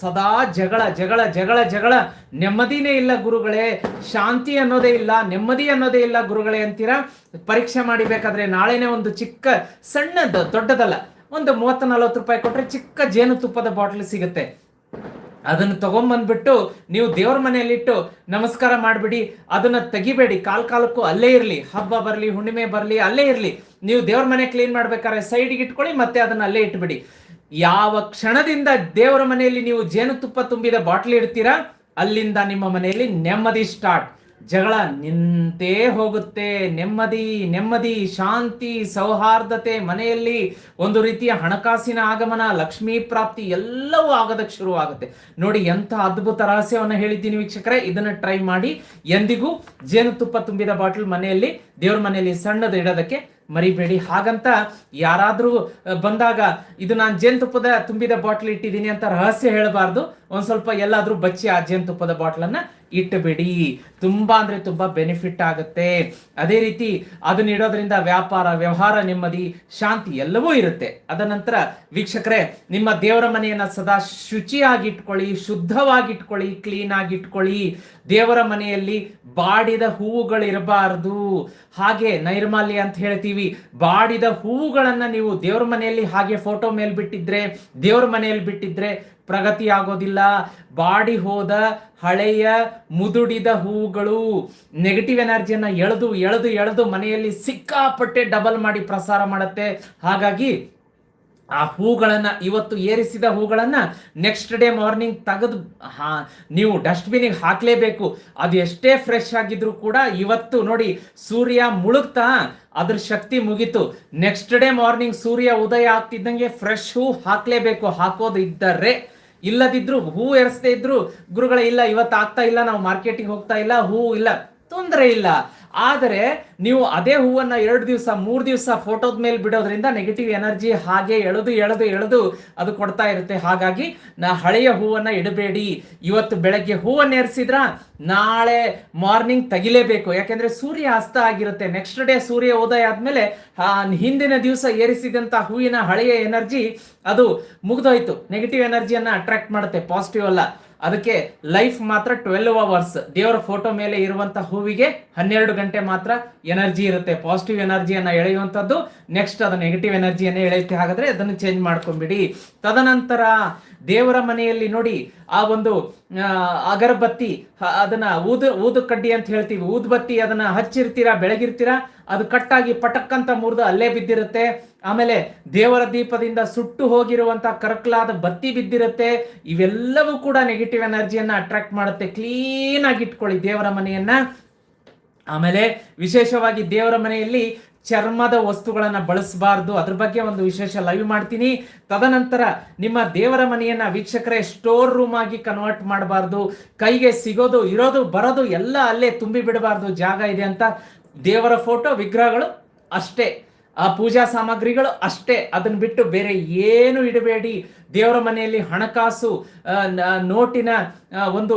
ಸದಾ ಜಗಳ ಜಗಳ ಜಗಳ ಜಗಳ. ನೆಮ್ಮದಿನೇ ಇಲ್ಲ ಗುರುಗಳೇ. ಶಾಂತಿ ಅನ್ನೋದೇ ಇಲ್ಲ, ನೆಮ್ಮದಿ ಅನ್ನೋದೇ ಇಲ್ಲ ಗುರುಗಳೇ ಅಂತೀರಾ? ಪರೀಕ್ಷೆ ಮಾಡಿ ಬೇಕಾದ್ರೆ ನಾಳೆನೆ ಒಂದು ಚಿಕ್ಕ ಸಣ್ಣದ, ದೊಡ್ಡದಲ್ಲ, ಒಂದು ಮೂವತ್ತ ನಲವತ್ತು ರೂಪಾಯಿ ಕೊಟ್ರೆ ಚಿಕ್ಕ ಜೇನುತುಪ್ಪದ ಬಾಟ್ಲ್ ಸಿಗುತ್ತೆ. ಅದನ್ನು ತಗೊಂಬಂದ್ಬಿಟ್ಟು ನೀವು ದೇವ್ರ ಮನೆಯಲ್ಲಿಟ್ಟು ನಮಸ್ಕಾರ ಮಾಡಿಬಿಡಿ, ಅದನ್ನ ತೆಗಿಬೇಡಿ. ಕಾಲ್ ಕಾಲಕ್ಕೂ ಅಲ್ಲೇ ಇರಲಿ. ಹಬ್ಬ ಬರಲಿ, ಹುಣ್ಣಿಮೆ ಬರಲಿ, ಅಲ್ಲೇ ಇರಲಿ. ನೀವು ದೇವ್ರ ಮನೆ ಕ್ಲೀನ್ ಮಾಡ್ಬೇಕಾದ್ರೆ ಸೈಡ್ಗೆ ಇಟ್ಕೊಳ್ಳಿ, ಮತ್ತೆ ಅದನ್ನ ಅಲ್ಲೇ ಇಟ್ಬಿಡಿ. ಯಾವ ಕ್ಷಣದಿಂದ ದೇವರ ಮನೆಯಲ್ಲಿ ನೀವು ಜೇನುತುಪ್ಪ ತುಂಬಿದ ಬಾಟ್ಲಿ ಇಡ್ತೀರಾ? ಅಲ್ಲಿಂದ ನಿಮ್ಮ ಮನೆಯಲ್ಲಿ ನೆಮ್ಮದಿ ಸ್ಟಾರ್ಟ್ ಜಗಳ ನಿಂತೇ ಹೋಗುತ್ತೆ. ನೆಮ್ಮದಿ ನೆಮ್ಮದಿ, ಶಾಂತಿ, ಸೌಹಾರ್ದತೆ, ಮನೆಯಲ್ಲಿ ಒಂದು ರೀತಿಯ ಹಣಕಾಸಿನ ಆಗಮನ, ಲಕ್ಷ್ಮೀ ಪ್ರಾಪ್ತಿ ಎಲ್ಲವೂ ಆಗೋದಕ್ಕೆ ಶುರುವಾಗುತ್ತೆ. ನೋಡಿ ಎಂಥ ಅದ್ಭುತ ರಹಸ್ಯವನ್ನು ಹೇಳಿದ್ದೀನಿ ವೀಕ್ಷಕರೇ. ಇದನ್ನು ಟ್ರೈ ಮಾಡಿ ಎಂದಿಗೂ ಜೇನುತುಪ್ಪ ತುಂಬಿದ ಬಾಟಲ್ ಮನೆಯಲ್ಲಿ, ದೇವ್ರ ಮನೆಯಲ್ಲಿ ಸಣ್ಣದು ಇಡೋದಕ್ಕೆ ಮರಿಬೇಡಿ. ಹಾಗಂತ ಯಾರಾದರೂ ಬಂದಾಗ, ಇದು ನಾನು ಜೇನುತುಪ್ಪದ ತುಂಬಿದ ಬಾಟ್ಲ್ ಇಟ್ಟಿದ್ದೀನಿ ಅಂತ ರಹಸ್ಯ ಹೇಳಬಾರ್ದು. ಒಂದ್ ಸ್ವಲ್ಪ ಎಲ್ಲಾದ್ರೂ ಬಚ್ಚಿ ಆ ಜೇನುತುಪ್ಪದ ಬಾಟ್ಲನ್ನ ಇಟ್ಟುಬಿಡಿ ತುಂಬಾ ಅಂದ್ರೆ ತುಂಬಾ ಬೆನಿಫಿಟ್ ಆಗುತ್ತೆ. ಅದೇ ರೀತಿ ಅದನ್ನ ಇಡೋದ್ರಿಂದ ವ್ಯಾಪಾರ, ವ್ಯವಹಾರ ನೆಮ್ಮದಿ, ಶಾಂತಿ ಎಲ್ಲವೂ ಇರುತ್ತೆ. ಅದ ನಂತರ ವೀಕ್ಷಕರೇ, ನಿಮ್ಮ ದೇವರ ಮನೆಯನ್ನ ಸದಾ ಶುಚಿಯಾಗಿ ಇಟ್ಕೊಳ್ಳಿ ಶುದ್ಧವಾಗಿ ಇಟ್ಕೊಳ್ಳಿ ಕ್ಲೀನ್ ಆಗಿ ಇಟ್ಕೊಳ್ಳಿ ದೇವರ ಮನೆಯಲ್ಲಿ ಬಾಡಿದ ಹೂವುಗಳಿರಬಾರದು. ಹಾಗೆ ನೈರ್ಮಾಲ್ಯ ಅಂತ ಹೇಳ್ತೀವಿ. ಬಾಡಿದ ಹೂವುಗಳನ್ನ ನೀವು ದೇವರ ಮನೆಯಲ್ಲಿ ಹಾಗೆ ಫೋಟೋ ಮೇಲೆ ಬಿಟ್ಟಿದ್ರೆ ದೇವ್ರ ಮನೆಯಲ್ಲಿ ಬಿಟ್ಟಿದ್ರೆ ಪ್ರಗತಿ ಆಗೋದಿಲ್ಲ ಬಾಡಿ ಹೋದ ಹಳೆಯ ಮುದುಡಿದ ಹೂಗಳು ನೆಗೆಟಿವ್ ಎನರ್ಜಿಯನ್ನು ಎಳೆದು ಎಳೆದು ಎಳೆದು ಮನೆಯಲ್ಲಿ ಸಿಕ್ಕಾಪಟ್ಟೆ ಡಬಲ್ ಮಾಡಿ ಪ್ರಸಾರ ಮಾಡುತ್ತೆ. ಹಾಗಾಗಿ ಆ ಹೂಗಳನ್ನ, ಇವತ್ತು ಏರಿಸಿದ ಹೂಗಳನ್ನ ನೆಕ್ಸ್ಟ್ ಡೇ ಮಾರ್ನಿಂಗ್ ತೆಗೆದು, ಹಾ, ನೀವು ಡಸ್ಟ್ಬಿನಿಗೆ ಹಾಕ್ಲೇಬೇಕು. ಅದು ಎಷ್ಟೇ ಫ್ರೆಶ್ ಆಗಿದ್ರು ಕೂಡ ಇವತ್ತು ನೋಡಿ ಸೂರ್ಯ ಮುಳುಗ್ತಾ ಅದ್ರ ಶಕ್ತಿ ಮುಗಿತು. ನೆಕ್ಸ್ಟ್ ಡೇ ಮಾರ್ನಿಂಗ್ ಸೂರ್ಯ ಉದಯ ಆಗ್ತಿದ್ದಂಗೆ ಫ್ರೆಶ್ ಹೂ ಹಾಕ್ಲೇಬೇಕು. ಹಾಕೋದು ಇದ್ದರೆ ಇಲ್ಲದಿದ್ರು, ಹೂ ಎರೆಸದೇ ಇದ್ರು, ಗುರುಗಳ, ಇಲ್ಲ ಇವತ್ತು ಆಗ್ತಾ ಇಲ್ಲ, ನಾವು ಮಾರ್ಕೆಟಿಗೆ ಹೋಗ್ತಾ ಇಲ್ಲ, ಹೂ ಇಲ್ಲ. ತೊಂದರೆ ಇಲ್ಲ. ಆದರೆ ನೀವು ಅದೇ ಹೂವನ್ನ ಎರಡು ದಿವಸ, ಮೂರು ದಿವಸ ಫೋಟೋದ ಮೇಲೆ ಬಿಡೋದ್ರಿಂದ ನೆಗೆಟಿವ್ ಎನರ್ಜಿ ಹಾಗೆ ಎಳೆದು ಎಳೆದು ಎಳೆದು ಅದು ಕೊಡ್ತಾ ಇರುತ್ತೆ. ಹಾಗಾಗಿ ನಾ ಹಳೆಯ ಹೂವನ್ನ ಇಡಬೇಡಿ. ಇವತ್ತು ಬೆಳಗ್ಗೆ ಹೂವನ್ನ ಎರಿಸಿದ್ರ ನಾಳೆ ಮಾರ್ನಿಂಗ್ ತೆಗಿಲೇಬೇಕು. ಯಾಕೆಂದ್ರೆ ಸೂರ್ಯ ಅಸ್ತ ಆಗಿರುತ್ತೆ. ನೆಕ್ಸ್ಟ್ ಡೇ ಸೂರ್ಯ ಉದಯ ಆದ್ಮೇಲೆ, ಆ, ಹಿಂದಿನ ದಿವಸ ಏರಿಸಿದಂತ ಹೂವಿನ ಹಳೆಯ ಎನರ್ಜಿ ಅದು ಮುಗಿದೋಯ್ತು. ನೆಗೆಟಿವ್ ಎನರ್ಜಿಯನ್ನ ಅಟ್ರಾಕ್ಟ್ ಮಾಡುತ್ತೆ. ಪಾಸಿಟಿವ್ ಅಲ್ಲ. ಅದಕ್ಕೆ ಲೈಫ್ ಮಾತ್ರ ಟ್ವೆಲ್ವ್ ಅವರ್ಸ್ ದೇವರ ಫೋಟೋ ಮೇಲೆ ಇರುವಂತ ಹೂವಿಗೆ ಹನ್ನೆರಡು ಗಂಟೆ ಮಾತ್ರ ಎನರ್ಜಿ ಇರುತ್ತೆ. ಪಾಸಿಟಿವ್ ಎನರ್ಜಿಯನ್ನ ಎಳೆಯುವಂಥದ್ದು. ನೆಕ್ಸ್ಟ್ ಅದು ನೆಗೆಟಿವ್ ಎನರ್ಜಿಯನ್ನ ಎಳೆಯುತ್ತೆ ಹಾಗಾದ್ರೆ ಅದನ್ನು ಚೇಂಜ್ ಮಾಡ್ಕೊಂಬಿಡಿ. ತದನಂತರ ದೇವರ ಮನೆಯಲ್ಲಿ ನೋಡಿ ಆ ಒಂದು ಅಗರಬತ್ತಿ ಅದನ್ನ ಊದು ಊದು ಕಡ್ಡಿ ಅಂತ ಹೇಳ್ತೀವಿ. ಊದ್ಬತ್ತಿ ಅದನ್ನ ಹಚ್ಚಿರ್ತೀರಾ, ಬೆಳಗಿರ್ತೀರಾ, ಅದು ಕಟ್ಟಾಗಿ ಪಟಕ್ ಅಂತ ಮುರಿದು ಅಲ್ಲೇ ಬಿದ್ದಿರುತ್ತೆ. ಆಮೇಲೆ ದೇವರ ದೀಪದಿಂದ ಸುಟ್ಟು ಹೋಗಿರುವಂತ ಕರಕಲಾದ ಬತ್ತಿ ಬಿದ್ದಿರುತ್ತೆ. ಇವೆಲ್ಲವೂ ಕೂಡ ನೆಗೆಟಿವ್ ಎನರ್ಜಿಯನ್ನ ಅಟ್ರಾಕ್ಟ್ ಮಾಡುತ್ತೆ. ಕ್ಲೀನ್ ಆಗಿ ಇಟ್ಕೊಳ್ಳಿ ದೇವರ ಮನೆಯನ್ನ. ಆಮೇಲೆ ವಿಶೇಷವಾಗಿ ದೇವರ ಮನೆಯಲ್ಲಿ ಚರ್ಮದ ವಸ್ತುಗಳನ್ನ ಬಳಸಬಾರ್ದು. ಅದ್ರ ಬಗ್ಗೆ ಒಂದು ವಿಶೇಷ ಲೈವ್ ಮಾಡ್ತೀನಿ. ತದನಂತರ ನಿಮ್ಮ ದೇವರ ಮನೆಯನ್ನ ವೀಕ್ಷಕರೇ ಸ್ಟೋರ್ ರೂಮ್ ಆಗಿ ಕನ್ವರ್ಟ್ ಮಾಡಬಾರ್ದು. ಕೈಗೆ ಸಿಗೋದು, ಇರೋದು, ಬರೋದು ಎಲ್ಲ ಅಲ್ಲೇ ತುಂಬಿ ಬಿಡಬಾರ್ದು ಜಾಗ ಇದೆ ಅಂತ ದೇವರ ಫೋಟೋ ವಿಗ್ರಹಗಳು ಅಷ್ಟೇ. ಆ ಪೂಜಾ ಸಾಮಗ್ರಿಗಳು ಅಷ್ಟೇ. ಅದನ್ನ ಬಿಟ್ಟು ಬೇರೆ ಏನು ಇಡಬೇಡಿ. ದೇವರ ಮನೆಯಲ್ಲಿ ಹಣಕಾಸು ನೋಟಿನ ಒಂದು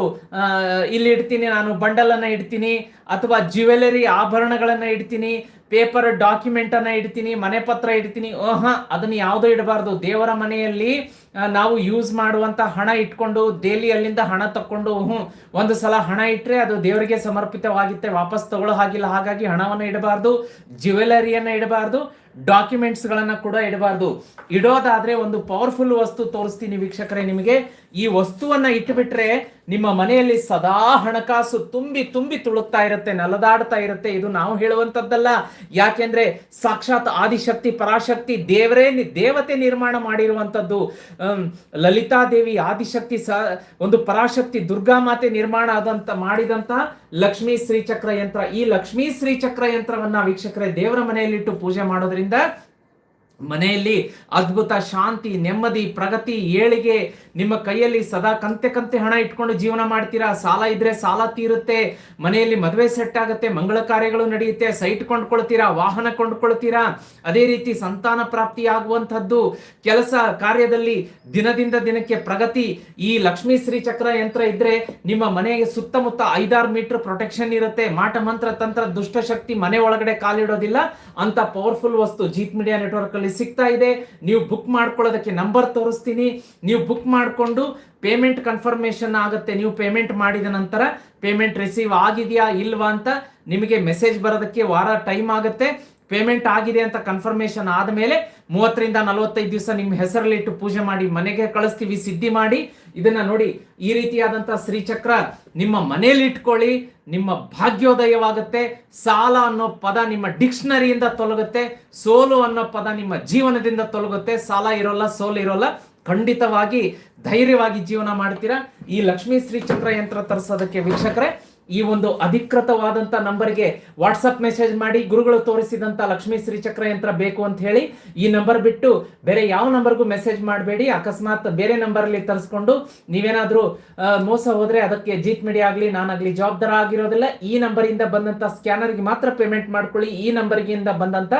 ಇಲ್ಲಿ ಇಡ್ತೀನಿ, ನಾನು ಬಂಡಲನ್ನ ಇಡ್ತೀನಿ, ಅಥವಾ ಜ್ಯುವೆಲರಿ ಆಭರಣಗಳನ್ನ ಇಡ್ತೀನಿ, ಪೇಪರ್ ಡಾಕ್ಯುಮೆಂಟ್ ಅನ್ನ ಇಡ್ತೀನಿ, ಮನೆ ಪತ್ರ ಇಡ್ತೀನಿ, ಓಹ, ಅದನ್ನ ಯಾವುದೂ ಇಡಬಾರ್ದು. ದೇವರ ಮನೆಯಲ್ಲಿ ನಾವು ಯೂಸ್ ಮಾಡುವಂತ ಹಣ ಇಟ್ಕೊಂಡು ಡೈಲಿ ಅಲ್ಲಿಂದ ಹಣ ತಕ್ಕೊಂಡು ಹ್ಞೂ ಒಂದು ಸಲ ಹಣ ಇಟ್ರೆ ಅದು ದೇವರಿಗೆ ಸಮರ್ಪಿತವಾಗಿತ್ತೆ, ವಾಪಸ್ ತಗೊಳ್ಳೋ ಹಾಗಿಲ್ಲ, ಹಾಗಾಗಿ ಹಣವನ್ನು ಇಡಬಾರ್ದು ಜ್ಯುವೆಲರಿಯನ್ನು ಇಡಬಾರ್ದು ಡಾಕ್ಯುಮೆಂಟ್ಸ್ ಗಳನ್ನ ಕೂಡ ಇಡಬಾರ್ದು. ಇಡೋದಾದ್ರೆ ಒಂದು ಪವರ್ಫುಲ್ ವಸ್ತು ತೋರಿಸ್ತೀನಿ ವೀಕ್ಷಕರೇ ನಿಮಗೆ. ಈ ವಸ್ತುವನ್ನ ಇಟ್ಟುಬಿಟ್ರೆ ನಿಮ್ಮ ಮನೆಯಲ್ಲಿ ಸದಾ ಹಣಕಾಸು ತುಂಬಿ ತುಂಬಿ ತುಳುಕ್ತಾ ಇರುತ್ತೆ, ನಲದಾಡ್ತಾ ಇರುತ್ತೆ. ಇದು ನಾವು ಹೇಳುವಂತದ್ದಲ್ಲ. ಯಾಕೆಂದ್ರೆ ಸಾಕ್ಷಾತ್ ಆದಿಶಕ್ತಿ, ಪರಾಶಕ್ತಿ ದೇವರೇ ದೇವತೆ ನಿರ್ಮಾಣ ಮಾಡಿರುವಂತದ್ದು. ಲಲಿತಾ ದೇವಿ ಆದಿಶಕ್ತಿ ಸ, ಒಂದು ಪರಾಶಕ್ತಿ ದುರ್ಗಾ ಮಾತೆ ನಿರ್ಮಾಣ ಆದಂತ, ಮಾಡಿದಂತ ಲಕ್ಷ್ಮೀ ಶ್ರೀಚಕ್ರ ಯಂತ್ರ. ಈ ಲಕ್ಷ್ಮೀ ಶ್ರೀಚಕ್ರ ಯಂತ್ರವನ್ನ ವೀಕ್ಷಕರೇ ದೇವರ ಮನೆಯಲ್ಲಿಟ್ಟು ಪೂಜೆ ಮಾಡೋದ್ರಿಂದ ಮನೆಯಲ್ಲಿ ಅದ್ಭುತ ಶಾಂತಿ, ನೆಮ್ಮದಿ, ಪ್ರಗತಿ, ಏಳಿಗೆ ನಿಮ್ಮ ಕೈಯಲ್ಲಿ ಸದಾ ಕಂತೆ ಕಂತೆ ಹಣ ಇಟ್ಕೊಂಡು ಜೀವನ ಮಾಡ್ತೀರಾ? ಸಾಲ ಇದ್ರೆ ಸಾಲ ತೀರುತ್ತೆ, ಮನೆಯಲ್ಲಿ ಮದುವೆ ಸೆಟ್ ಆಗುತ್ತೆ, ಮಂಗಳ ಕಾರ್ಯಗಳು ನಡೆಯುತ್ತೆ ಸೈಟ್ ಕೊಂಡ್ಕೊಳ್ತೀರಾ, ವಾಹನ ಕೊಂಡ್ಕೊಳ್ತೀರಾ? ಅದೇ ರೀತಿ ಸಂತಾನ ಪ್ರಾಪ್ತಿ ಆಗುವಂತಹದ್ದು ಕೆಲಸ ಕಾರ್ಯದಲ್ಲಿ ದಿನದಿಂದ ದಿನಕ್ಕೆ ಪ್ರಗತಿ. ಈ ಲಕ್ಷ್ಮೀ ಶ್ರೀ ಚಕ್ರ ಯಂತ್ರ ಇದ್ರೆ ನಿಮ್ಮ ಮನೆಗೆ ಸುತ್ತಮುತ್ತ ಐದಾರು ಮೀಟರ್ ಪ್ರೊಟೆಕ್ಷನ್ ಇರುತ್ತೆ. ಮಾಟ, ಮಂತ್ರ, ತಂತ್ರ ದುಷ್ಟಶಕ್ತಿ ಮನೆ ಒಳಗಡೆ ಕಾಲಿಡೋದಿಲ್ಲ ಅಂತ ಪವರ್ಫುಲ್ ವಸ್ತು ಜೀತ್ ಮೀಡಿಯಾ ನೆಟ್ವರ್ಕ್ ಅಲ್ಲಿ ಸಿಗ್ತಾ ಇದೆ. ನೀವು ಬುಕ್ ಮಾಡ್ಕೊಳ್ಳೋದಕ್ಕೆ ನಂಬರ್ ತೋರಿಸ್ತೀನಿ. ನೀವು ಬುಕ್ ಮಾಡಿಕೊಂಡು ಪೇಮೆಂಟ್ ಕನ್ಫರ್ಮೇಷನ್ ಆಗುತ್ತೆ. ನೀವು ಪೇಮೆಂಟ್ ಮಾಡಿದ ನಂತರ ಪೇಮೆಂಟ್ ರಿಸೀವ್ ಆಗಿದೆಯಾ ಇಲ್ವಾ ಅಂತ ನಿಮಗೆ ಮೆಸೇಜ್ ಬರೋದಕ್ಕೆ ವಾರ ಟೈಮ್ ಆಗುತ್ತೆ. ಪೇಮೆಂಟ್ ಆಗಿದೆ ಅಂತ ಕನ್ಫರ್ಮೇಷನ್ ಆದಮೇಲೆ ಮೂವತ್ತರಿಂದ ನಲವತ್ತೈದು ದಿವಸ ನಿಮ್ಮ ಹೆಸರಲ್ಲಿ ಇಟ್ಟು ಪೂಜೆ ಮಾಡಿ, ಮನೆಗೆ ಕಳಿಸ್ತೀವಿ, ಸಿದ್ಧಿ ಮಾಡಿ. ಇದನ್ನ ನೋಡಿ ಈ ರೀತಿಯಾದಂತ ಶ್ರೀಚಕ್ರ ನಿಮ್ಮ ಮನೆಯಲ್ಲಿ ಇಟ್ಕೊಳ್ಳಿ, ನಿಮ್ಮ ಭಾಗ್ಯೋದಯವಾಗುತ್ತೆ. ಸಾಲ ಅನ್ನೋ ಪದ ನಿಮ್ಮ ಡಿಕ್ಷನರಿಯಿಂದ ತೊಲಗುತ್ತೆ, ಸೋಲು ಅನ್ನೋ ಪದ ನಿಮ್ಮ ಜೀವನದಿಂದ ತೊಲಗುತ್ತೆ. ಸಾಲ ಇರೋಲ್ಲ, ಸೋಲು ಇರೋಲ್ಲ. ಖಂಡಿತವಾಗಿ ಧೈರ್ಯವಾಗಿ ಜೀವನ ಮಾಡ್ತೀರಾ? ಈ ಲಕ್ಷ್ಮೀ ಶ್ರೀ ಚಕ್ರ ಯಂತ್ರ ತರಿಸೋದಕ್ಕೆ ವೀಕ್ಷಕರೇ ಈ ಒಂದು ಅಧಿಕೃತವಾದಂತ ನಂಬರ್ಗೆ ವಾಟ್ಸಪ್ ಮೆಸೇಜ್ ಮಾಡಿ ಗುರುಗಳು ತೋರಿಸಿದಂತ ಲಕ್ಷ್ಮೀ ಶ್ರೀ ಚಕ್ರ ಯಂತ್ರ ಬೇಕು ಅಂತ ಹೇಳಿ ಈ ನಂಬರ್ ಬಿಟ್ಟು ಬೇರೆ ಯಾವ ನಂಬರ್ಗೂ ಮೆಸೇಜ್ ಮಾಡಬೇಡಿ. ಅಕಸ್ಮಾತ್ ಬೇರೆ ನಂಬರ್ ಅಲ್ಲಿ ತರಿಸ್ಕೊಂಡು ನೀವೇನಾದ್ರೂ ಮೋಸ ಹೋದ್ರೆ ಅದಕ್ಕೆ ಜೀತ್ ಮೀಡಿಯಾ ಆಗಲಿ, ನಾನಾಗ್ಲಿ ಜವಾಬ್ದಾರ ಆಗಿರೋದಿಲ್ಲ. ಈ ನಂಬರ್ ಇಂದ ಬಂದಂತ ಸ್ಕ್ಯಾನರ್ಗೆ ಮಾತ್ರ ಪೇಮೆಂಟ್ ಮಾಡ್ಕೊಳ್ಳಿ. ಈ ನಂಬರ್ಗಿಂದ ಬಂದಂತ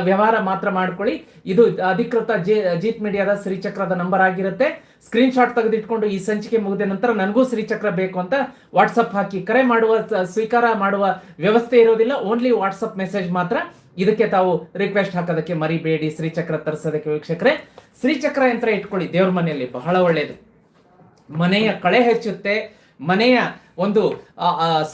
ವ್ಯವಹಾರ ಮಾತ್ರ ಮಾಡ್ಕೊಳ್ಳಿ. ಇದು ಅಧಿಕೃತ ಜಿ- ಜೀತ್ ಮೀಡಿಯಾದ ಶ್ರೀಚಕ್ರದ ನಂಬರ್ ಆಗಿರುತ್ತೆ. ಸ್ಕ್ರೀನ್ಶಾಟ್ ತೆಗೆದಿಟ್ಕೊಂಡು ಈ ಸಂಚಿಕೆ ಮುಗಿದ ನಂತರ ನನಗೂ ಶ್ರೀಚಕ್ರ ಬೇಕು ಅಂತ ವಾಟ್ಸಪ್ ಹಾಕಿ ಕರೆ ಮಾಡುವ ಸ್ವೀಕಾರ ಮಾಡುವ ವ್ಯವಸ್ಥೆ ಇರೋದಿಲ್ಲ. ಓನ್ಲಿ ವಾಟ್ಸಪ್ ಮೆಸೇಜ್ ಮಾತ್ರ. ಇದಕ್ಕೆ ತಾವು ರಿಕ್ವೆಸ್ಟ್ ಹಾಕೋದಕ್ಕೆ ಮರಿಬೇಡಿ, ಶ್ರೀಚಕ್ರ ತರಿಸೋದಕ್ಕೆ ವೀಕ್ಷಕರೇ. ಶ್ರೀಚಕ್ರ ಯಂತ್ರ ಇಟ್ಕೊಳ್ಳಿ, ದೇವ್ರ ಮನೆಯಲ್ಲಿ ಬಹಳ ಒಳ್ಳೆಯದು ಮನೆಯ ಕಳೆ ಹೆಚ್ಚುತ್ತೆ, ಮನೆಯ ಒಂದು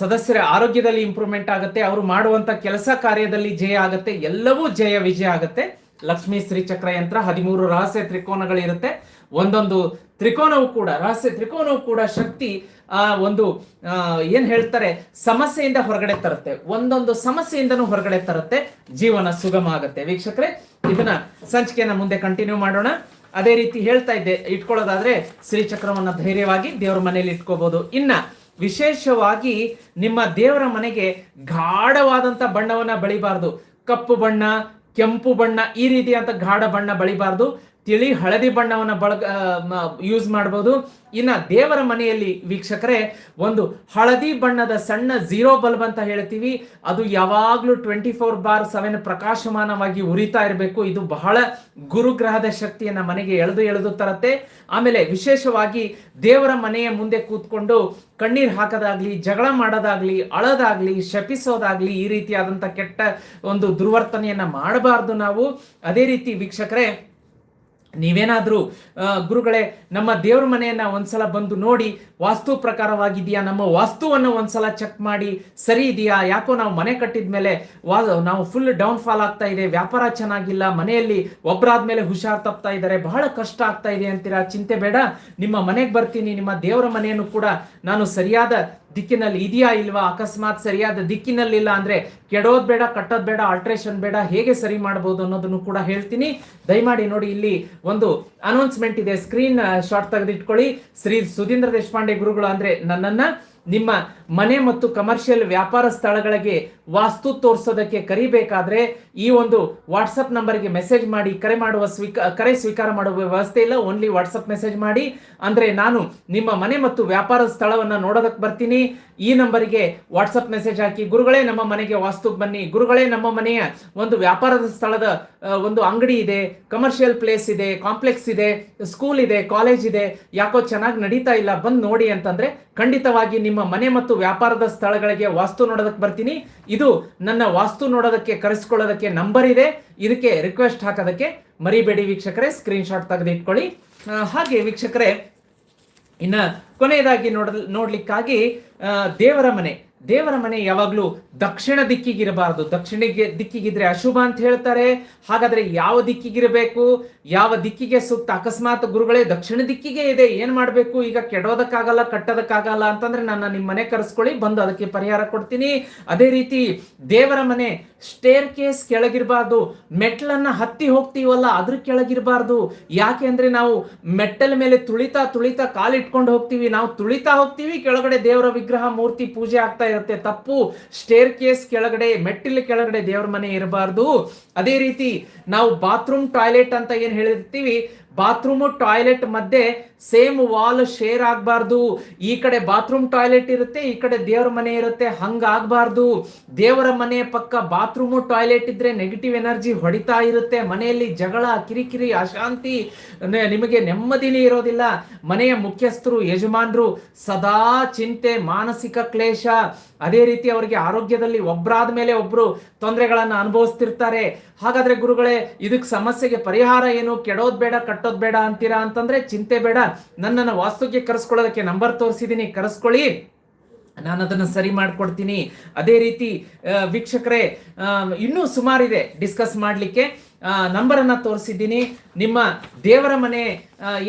ಸದಸ್ಯರ ಆರೋಗ್ಯದಲ್ಲಿ ಇಂಪ್ರೂವ್ಮೆಂಟ್ ಆಗುತ್ತೆ, ಅವರು ಮಾಡುವಂತ ಕೆಲಸ ಕಾರ್ಯದಲ್ಲಿ ಜಯ ಆಗುತ್ತೆ, ಎಲ್ಲವೂ ಜಯ ವಿಜಯ ಆಗುತ್ತೆ. ಲಕ್ಷ್ಮೀ ಶ್ರೀಚಕ್ರ ಯಂತ್ರ ಹದಿಮೂರು ರಹಸ್ಯ ತ್ರಿಕೋನಗಳಿರುತ್ತೆ. ಒಂದೊಂದು ತ್ರಿಕೋನವು ಕೂಡ, ರಹಸ್ಯ ತ್ರಿಕೋನವು ಕೂಡ ಶಕ್ತಿ, ಆ, ಒಂದು ಏನು ಹೇಳ್ತಾರೆ, ಸಮಸ್ಯೆಯಿಂದ ಹೊರಗಡೆ ತರುತ್ತೆ. ಒಂದೊಂದು ಸಮಸ್ಯೆಯಿಂದನೂ ಹೊರಗಡೆ ತರುತ್ತೆ. ಜೀವನ ಸುಗಮ ಆಗುತ್ತೆ. ವೀಕ್ಷಕರೇ, ಇದನ್ನ ಸಂಚಿಕೆಯನ್ನ ಮುಂದೆ ಕಂಟಿನ್ಯೂ ಮಾಡೋಣ. ಅದೇ ರೀತಿ ಹೇಳ್ತಾ ಇದ್ದೆ, ಇಟ್ಕೊಳ್ಳೋದಾದ್ರೆ ಶ್ರೀಚಕ್ರವನ್ನ ಧೈರ್ಯವಾಗಿ ದೇವರ ಮನೆಯಲ್ಲಿ ಇಟ್ಕೋಬಹುದು ಇನ್ನ ವಿಶೇಷವಾಗಿ ನಿಮ್ಮ ದೇವರ ಮನೆಗೆ ಗಾಢವಾದಂತ ಬಣ್ಣವನ್ನ ಬಳಿಬಾರ್ದು. ಕಪ್ಪು ಬಣ್ಣ, ಕೆಂಪು ಬಣ್ಣ, ಈ ರೀತಿಯಾದಂಥ ಗಾಢ ಬಣ್ಣ ಬಳಿಬಾರ್ದು. ತಿಳಿ ಹಳದಿ ಬಣ್ಣವನ್ನು ಬಳಗ ಯೂಸ್ ಮಾಡಬಹುದು ಇನ್ನ ದೇವರ ಮನೆಯಲ್ಲಿ ವೀಕ್ಷಕರೇ, ಒಂದು ಹಳದಿ ಬಣ್ಣದ ಸಣ್ಣ ಝೀರೋ ಬಲ್ಬ್ ಅಂತ ಹೇಳ್ತೀವಿ. ಅದು ಯಾವಾಗಲೂ ಟ್ವೆಂಟಿ ಫೋರ್ ಬಾರ್ ಸೆವೆನ್ ಪ್ರಕಾಶಮಾನವಾಗಿ ಉರಿತಾ ಇರಬೇಕು. ಇದು ಬಹಳ ಗುರುಗ್ರಹದ ಶಕ್ತಿಯನ್ನ ಮನೆಗೆ ಎಳೆದು ಎಳೆದು ತರತ್ತೆ. ಆಮೇಲೆ ವಿಶೇಷವಾಗಿ ದೇವರ ಮನೆಯ ಮುಂದೆ ಕೂತ್ಕೊಂಡು ಕಣ್ಣೀರು ಹಾಕೋದಾಗ್ಲಿ, ಜಗಳ ಮಾಡೋದಾಗ್ಲಿ, ಅಳೋದಾಗ್ಲಿ, ಶಪಿಸೋದಾಗ್ಲಿ ಈ ರೀತಿಯಾದಂತ ಕೆಟ್ಟ ಒಂದು ದುರ್ವರ್ತನೆಯನ್ನ ಮಾಡಬಾರ್ದು ನಾವು. ಅದೇ ರೀತಿ ವೀಕ್ಷಕರೇ ನೀವೇನಾದ್ರೂ ಗುರುಗಳೇ, ನಮ್ಮ ದೇವ್ರ ಮನೆಯನ್ನು ಒಂದ್ಸಲ ಬಂದು ನೋಡಿ, ವಾಸ್ತು ಪ್ರಕಾರವಾಗಿದೆಯಾ, ನಮ್ಮ ವಾಸ್ತುವನ್ನು ಒಂದ್ಸಲ ಚೆಕ್ ಮಾಡಿ, ಸರಿ ಇದೆಯಾ, ಯಾಕೋ ನಾವು ಮನೆ ಕಟ್ಟಿದ ಮೇಲೆ ವಾ, ನಾವು ಫುಲ್ ಡೌನ್ ಫಾಲ್ ಆಗ್ತಾ ಇದೆ, ವ್ಯಾಪಾರ ಚೆನ್ನಾಗಿಲ್ಲ, ಮನೆಯಲ್ಲಿ ಒಬ್ಬರಾದ್ಮೇಲೆ ಹುಷಾರ್ ತಪ್ತಾ ಇದ್ದಾರೆ, ಬಹಳ ಕಷ್ಟ ಆಗ್ತಾ ಇದೆ ಅಂತೀರಾ, ಚಿಂತೆ ಬೇಡ, ನಿಮ್ಮ ಮನೆಗೆ ಬರ್ತೀನಿ, ನಿಮ್ಮ ದೇವರ ಮನೆಯನ್ನು ಕೂಡ ನಾನು ಸರಿಯಾದ ದಿಕ್ಕಿನಲ್ಲಿ ಇದೆಯಾ ಇಲ್ವಾ? ಅಕಸ್ಮಾತ್ ಸರಿಯಾದ ದಿಕ್ಕಿನಲ್ಲಿ ಇಲ್ಲ ಅಂದ್ರೆ ಕೆಡೋದ್ ಬೇಡ, ಕಟ್ಟೋದ್ ಬೇಡ ಆಲ್ಟ್ರೇಷನ್ ಬೇಡ, ಹೇಗೆ ಸರಿ ಮಾಡಬಹುದು ಅನ್ನೋದನ್ನು ಕೂಡ ಹೇಳ್ತೀನಿ. ದಯಮಾಡಿ ನೋಡಿ ಇಲ್ಲಿ ಒಂದು ಅನೌನ್ಸ್ಮೆಂಟ್ ಇದೆ. ಸ್ಕ್ರೀನ್ ಶಾರ್ಟ್ ತೆಗೆದಿಟ್ಕೊಳ್ಳಿ. ಶ್ರೀ ಸುಧೀಂದ್ರ ದೇಶಪಾಂಡೆ ಗುರುಗಳು ಅಂದ್ರೆ ನನ್ನನ್ನ ನಿಮ್ಮ ಮನೆ ಮತ್ತು ಕಮರ್ಷಿಯಲ್ ವ್ಯಾಪಾರ ಸ್ಥಳಗಳಿಗೆ ವಾಸ್ತು ತೋರಿಸೋದಕ್ಕೆ ಕರಿಬೇಕಾದ್ರೆ ಈ ಒಂದು ವಾಟ್ಸಪ್ ನಂಬರ್ಗೆ ಮೆಸೇಜ್ ಮಾಡಿ, ಕರೆ ಮಾಡುವ ಸ್ವೀಕ, ಕರೆ ಸ್ವೀಕಾರ ಮಾಡುವ ವ್ಯವಸ್ಥೆ ಇಲ್ಲ. ಓನ್ಲಿ ವಾಟ್ಸಪ್ ಮೆಸೇಜ್ ಮಾಡಿ. ಅಂದ್ರೆ ನಾನು ನಿಮ್ಮ ಮನೆ ಮತ್ತು ವ್ಯಾಪಾರ ಸ್ಥಳವನ್ನ ನೋಡೋದಕ್ಕೆ ಬರ್ತೀನಿ. ಈ ನಂಬರಿಗೆ ವಾಟ್ಸಪ್ ಮೆಸೇಜ್ ಹಾಕಿ, ಗುರುಗಳೇ ನಮ್ಮ ಮನೆಗೆ ವಾಸ್ತುಗೆ ಬನ್ನಿ. ಗುರುಗಳೇ ನಮ್ಮ ಮನೆಯ ಒಂದು ವ್ಯಾಪಾರದ ಸ್ಥಳದ ಒಂದು ಅಂಗಡಿ ಇದೆ. ಕಮರ್ಷಿಯಲ್ ಪ್ಲೇಸ್ ಇದೆ ಕಾಂಪ್ಲೆಕ್ಸ್ ಇದೆ ಸ್ಕೂಲ್ ಇದೆ ಕಾಲೇಜ್ ಇದೆ. ಯಾಕೋ ಚೆನ್ನಾಗಿ ನಡೀತಾ ಇಲ್ಲ. ಬಂದು ನೋಡಿ ಅಂತಂದ್ರೆ ಖಂಡಿತವಾಗಿ ನಿಮ್ಮ ಮನೆ ಮತ್ತು ವ್ಯಾಪಾರದ ಸ್ಥಳಗಳಿಗೆ ವಾಸ್ತು ನೋಡೋದಕ್ಕೆ ಬರ್ತೀನಿ. ಇದು ನನ್ನ ವಾಸ್ತು ನೋಡೋದಕ್ಕೆ, ಕರೆಸ್ಕೊಳ್ಳೋದಕ್ಕೆ ನಂಬರ್ ಇದೆ. ಇದಕ್ಕೆ ರಿಕ್ವೆಸ್ಟ್ ಹಾಕೋದಕ್ಕೆ ಮರಿಬೇಡಿ ವೀಕ್ಷಕರೇ ಸ್ಕ್ರೀನ್ ಶಾಟ್ ತೆಗೆದು ಇಟ್ಕೊಳ್ಳಿ. ಹಾಗೆ ವೀಕ್ಷಕರೇ, ಇನ್ನ ಕೊನೆಯದಾಗಿ ನೋಡ ನೋಡ್ಲಿಕ್ಕಾಗಿ ದೇವರ ಮನೆ. ದೇವರ ಮನೆ ಯಾವಾಗಲೂ ದಕ್ಷಿಣ ದಿಕ್ಕಿಗಿರಬಾರದು. ದಕ್ಷಿಣ ದಿಕ್ಕಿಗಿದ್ರೆ ಅಶುಭ ಅಂತ ಹೇಳ್ತಾರೆ. ಹಾಗಾದ್ರೆ ಯಾವ ದಿಕ್ಕಿಗಿರಬೇಕು? ಯಾವ ದಿಕ್ಕಿಗೆ ಸುತ್ತ ಅಕಸ್ಮಾತ್ ಗುರುಗಳೇ ದಕ್ಷಿಣ ದಿಕ್ಕಿಗೆ ಇದೆ. ಏನ್ ಮಾಡ್ಬೇಕು? ಈಗ ಕೆಡೋದಕ್ಕಾಗಲ್ಲ, ಕಟ್ಟೋದಕ್ಕಾಗಲ್ಲ ಅಂತಂದ್ರೆ ನನ್ನ ನಿಮ್ಮ ಮನೆ ಕರೆಸ್ಕೊಳ್ಳಿ, ಬಂದು ಅದಕ್ಕೆ ಪರಿಹಾರ ಕೊಡ್ತೀನಿ. ಅದೇ ರೀತಿ ದೇವರ ಮನೆ ಸ್ಟೇರ್ ಕೇಸ್ ಕೆಳಗಿರಬಾರ್ದು. ಮೆಟ್ಲನ್ನ ಹತ್ತಿ ಹೋಗ್ತೀವಲ್ಲ, ಅದ್ರ ಕೆಳಗಿರಬಾರ್ದು. ಯಾಕೆ ಅಂದ್ರೆ ನಾವು ಮೆಟ್ಟಲ ಮೇಲೆ ತುಳಿತಾ ತುಳಿತಾ ಕಾಲಿಟ್ಕೊಂಡು ಹೋಗ್ತೀವಿ. ನಾವು ತುಳಿತಾ ಹೋಗ್ತೀವಿ, ಕೆಳಗಡೆ ದೇವರ ವಿಗ್ರಹ, ಮೂರ್ತಿ, ಪೂಜೆ ಆಗ್ತಾ ಇರುತ್ತೆ. ತಪ್ಪು. ಸ್ಟೇರ್ ಕೇಸ್ ಕೆಳಗಡೆ, ಮೆಟ್ಟಿಲ ಕೆಳಗಡೆ ದೇವರ ಮನೆ ಇರಬಾರ್ದು. ಅದೇ ರೀತಿ ನಾವು ಬಾತ್ರೂಮ್ ಟಾಯ್ಲೆಟ್ ಅಂತ ಏನ್ ಹೇಳಿರ್ತೀವಿ? ಬಾತ್ರೂಮು ಟಾಯ್ಲೆಟ್ ಮಧ್ಯೆ ಸೇಮ್ ವಾಲ್ ಶೇರ್ ಆಗಬಾರ್ದು. ಈ ಕಡೆ ಬಾತ್ರೂಮ್ ಟಾಯ್ಲೆಟ್ ಇರುತ್ತೆ, ಈ ಕಡೆ ದೇವರ ಮನೆ ಇರುತ್ತೆ ಹಂಗಾಗಬಾರ್ದು ದೇವರ ಮನೆ ಪಕ್ಕ ಬಾತ್ರೂಮು ಟಾಯ್ಲೆಟ್ ಇದ್ರೆ ನೆಗೆಟಿವ್ ಎನರ್ಜಿ ಹೊಡಿತಾ ಇರುತ್ತೆ. ಮನೆಯಲ್ಲಿ ಜಗಳ, ಕಿರಿಕಿರಿ, ಅಶಾಂತಿ ನಿಮಗೆ ನೆಮ್ಮದಿನೇ ಇರೋದಿಲ್ಲ. ಮನೆಯ ಮುಖ್ಯಸ್ಥರು, ಯಜಮಾನರು, ಸದಾ ಚಿಂತೆ, ಮಾನಸಿಕ ಕ್ಲೇಶ. ಅದೇ ರೀತಿ ಅವರಿಗೆ ಆರೋಗ್ಯದಲ್ಲಿ ಒಬ್ಬರಾದ ಮೇಲೆ ಒಬ್ರು ತೊಂದರೆಗಳನ್ನು ಅನುಭವಿಸ್ತಿರ್ತಾರೆ. ಹಾಗಾದ್ರೆ ಗುರುಗಳೇ ಇದಕ್ಕೆ ಸಮಸ್ಯೆಗೆ ಪರಿಹಾರ ಏನು? ಕೆಡೋದ್ ಬೇಡ, ಕಟ್ಟೋದ್ ಬೇಡ ಅಂತೀರಾ ಅಂತಂದ್ರೆ ಚಿಂತೆ ಬೇಡ. ನನ್ನನ್ನು ವಾಸ್ತುಗೆ ಕರೆಸ್ಕೊಳ್ಳೋದಕ್ಕೆ ನಂಬರ್ ತೋರಿಸಿದ್ದೀನಿ ಕರೆಸ್ಕೊಳ್ಳಿ. ನಾನು ಅದನ್ನು ಸರಿ ಮಾಡ್ಕೊಡ್ತೀನಿ. ಅದೇ ರೀತಿ ವೀಕ್ಷಕರೇ ಇನ್ನೂ ಸುಮಾರಿದೆ ಡಿಸ್ಕಸ್ ಮಾಡಲಿಕ್ಕೆ. ನಂಬರನ್ನು ತೋರಿಸಿದ್ದೀನಿ ನಿಮ್ಮ ದೇವರ ಮನೆ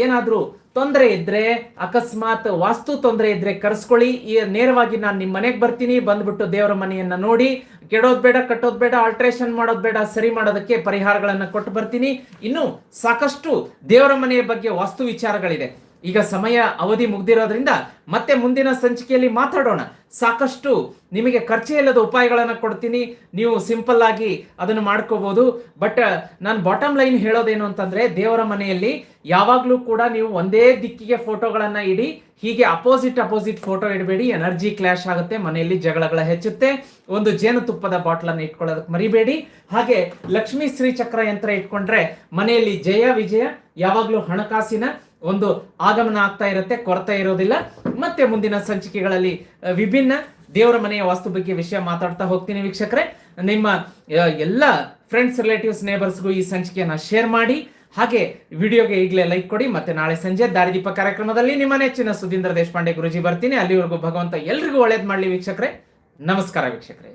ಏನಾದರೂ ತೊಂದರೆ ಇದ್ರೆ, ಅಕಸ್ಮಾತ್ ವಾಸ್ತು ತೊಂದರೆ ಇದ್ರೆ ಕರೆಸ್ಕೊಳ್ಳಿ. ಈ ನೇರವಾಗಿ ನಾನು ನಿಮ್ಮ ಮನೆಗೆ ಬರ್ತೀನಿ, ಬಂದ್ಬಿಟ್ಟು ದೇವರ ಮನೆಯನ್ನ ನೋಡಿ. ಕೆಡೋದ್ ಬೇಡ, ಕಟ್ಟೋದ್ ಬೇಡ ಆಲ್ಟ್ರೇಷನ್ ಮಾಡೋದ್ ಬೇಡ, ಸರಿ ಮಾಡೋದಕ್ಕೆ ಪರಿಹಾರಗಳನ್ನ ಕೊಟ್ಟು ಬರ್ತೀನಿ. ಇನ್ನು ಸಾಕಷ್ಟು ದೇವರ ಮನೆಯ ಬಗ್ಗೆ ವಾಸ್ತು ವಿಚಾರಗಳಿದೆ. ಈಗ ಸಮಯ ಅವಧಿ ಮುಗ್ದಿರೋದ್ರಿಂದ ಮತ್ತೆ ಮುಂದಿನ ಸಂಚಿಕೆಯಲ್ಲಿ ಮಾತಾಡೋಣ. ಸಾಕಷ್ಟು ನಿಮಗೆ ಖರ್ಚೇ ಇಲ್ಲದ ಉಪಾಯಗಳನ್ನು ಕೊಡ್ತೀನಿ. ನೀವು ಸಿಂಪಲ್ ಆಗಿ ಅದನ್ನು ಮಾಡ್ಕೋಬಹುದು ಬಟ್ ನಾನು ಬಾಟಮ್ ಲೈನ್ ಹೇಳೋದೇನು ಅಂತಂದ್ರೆ ದೇವರ ಮನೆಯಲ್ಲಿ ಯಾವಾಗಲೂ ಕೂಡ ನೀವು ಒಂದೇ ದಿಕ್ಕಿಗೆ ಫೋಟೋಗಳನ್ನ ಇಡಿ. ಹೀಗೆ ಅಪೋಸಿಟ್ ಅಪೋಸಿಟ್ ಫೋಟೋ ಇಡಬೇಡಿ. ಎನರ್ಜಿ ಕ್ಲಾಶ್ ಆಗುತ್ತೆ. ಮನೆಯಲ್ಲಿ ಜಗಳಗಳ ಹೆಚ್ಚುತ್ತೆ. ಒಂದು ಜೇನುತುಪ್ಪದ ಬಾಟ್ಲ್ ಅನ್ನು ಇಟ್ಕೊಳ್ಳೋದಕ್ಕೆ ಮರಿಬೇಡಿ. ಹಾಗೆ ಲಕ್ಷ್ಮೀ ಶ್ರೀ ಚಕ್ರ ಯಂತ್ರ ಇಟ್ಕೊಂಡ್ರೆ ಮನೆಯಲ್ಲಿ ಜಯ ವಿಜಯ, ಯಾವಾಗಲೂ ಹಣಕಾಸಿನ ಒಂದು ಆಗಮನ ಆಗ್ತಾ ಇರುತ್ತೆ, ಕೊರತೆ ಇರೋದಿಲ್ಲ. ಮತ್ತೆ ಮುಂದಿನ ಸಂಚಿಕೆಗಳಲ್ಲಿ ವಿಭಿನ್ನ ದೇವರ ಮನೆಯ ವಾಸ್ತು ಬಗ್ಗೆ ವಿಷಯ ಮಾತಾಡ್ತಾ ಹೋಗ್ತೀನಿ ವೀಕ್ಷಕರೇ. ನಿಮ್ಮ ಎಲ್ಲ ಫ್ರೆಂಡ್ಸ್ ರಿಲೇಟಿವ್ಸ್ ನೇಬರ್ಸ್ಗೂ ಈ ಸಂಚಿಕೆಯನ್ನ ಶೇರ್ ಮಾಡಿ. ಹಾಗೆ ವಿಡಿಯೋಗೆ ಈಗಲೇ ಲೈಕ್ ಕೊಡಿ. ಮತ್ತೆ ನಾಳೆ ಸಂಜೆ ದಾರಿದೀಪ ಕಾರ್ಯಕ್ರಮದಲ್ಲಿ ನಿಮ್ಮ ನೆಚ್ಚಿನ ಸುಧೀಂದ್ರ ದೇಶಪಾಂಡೆ ಗುರುಜಿ ಬರ್ತೀನಿ. ಅಲ್ಲಿವರೆಗೂ ಭಗವಂತ ಎಲ್ರಿಗೂ ಒಳ್ಳೇದು ಮಾಡಲಿ ವೀಕ್ಷಕರೇ. ನಮಸ್ಕಾರ ವೀಕ್ಷಕರೇ.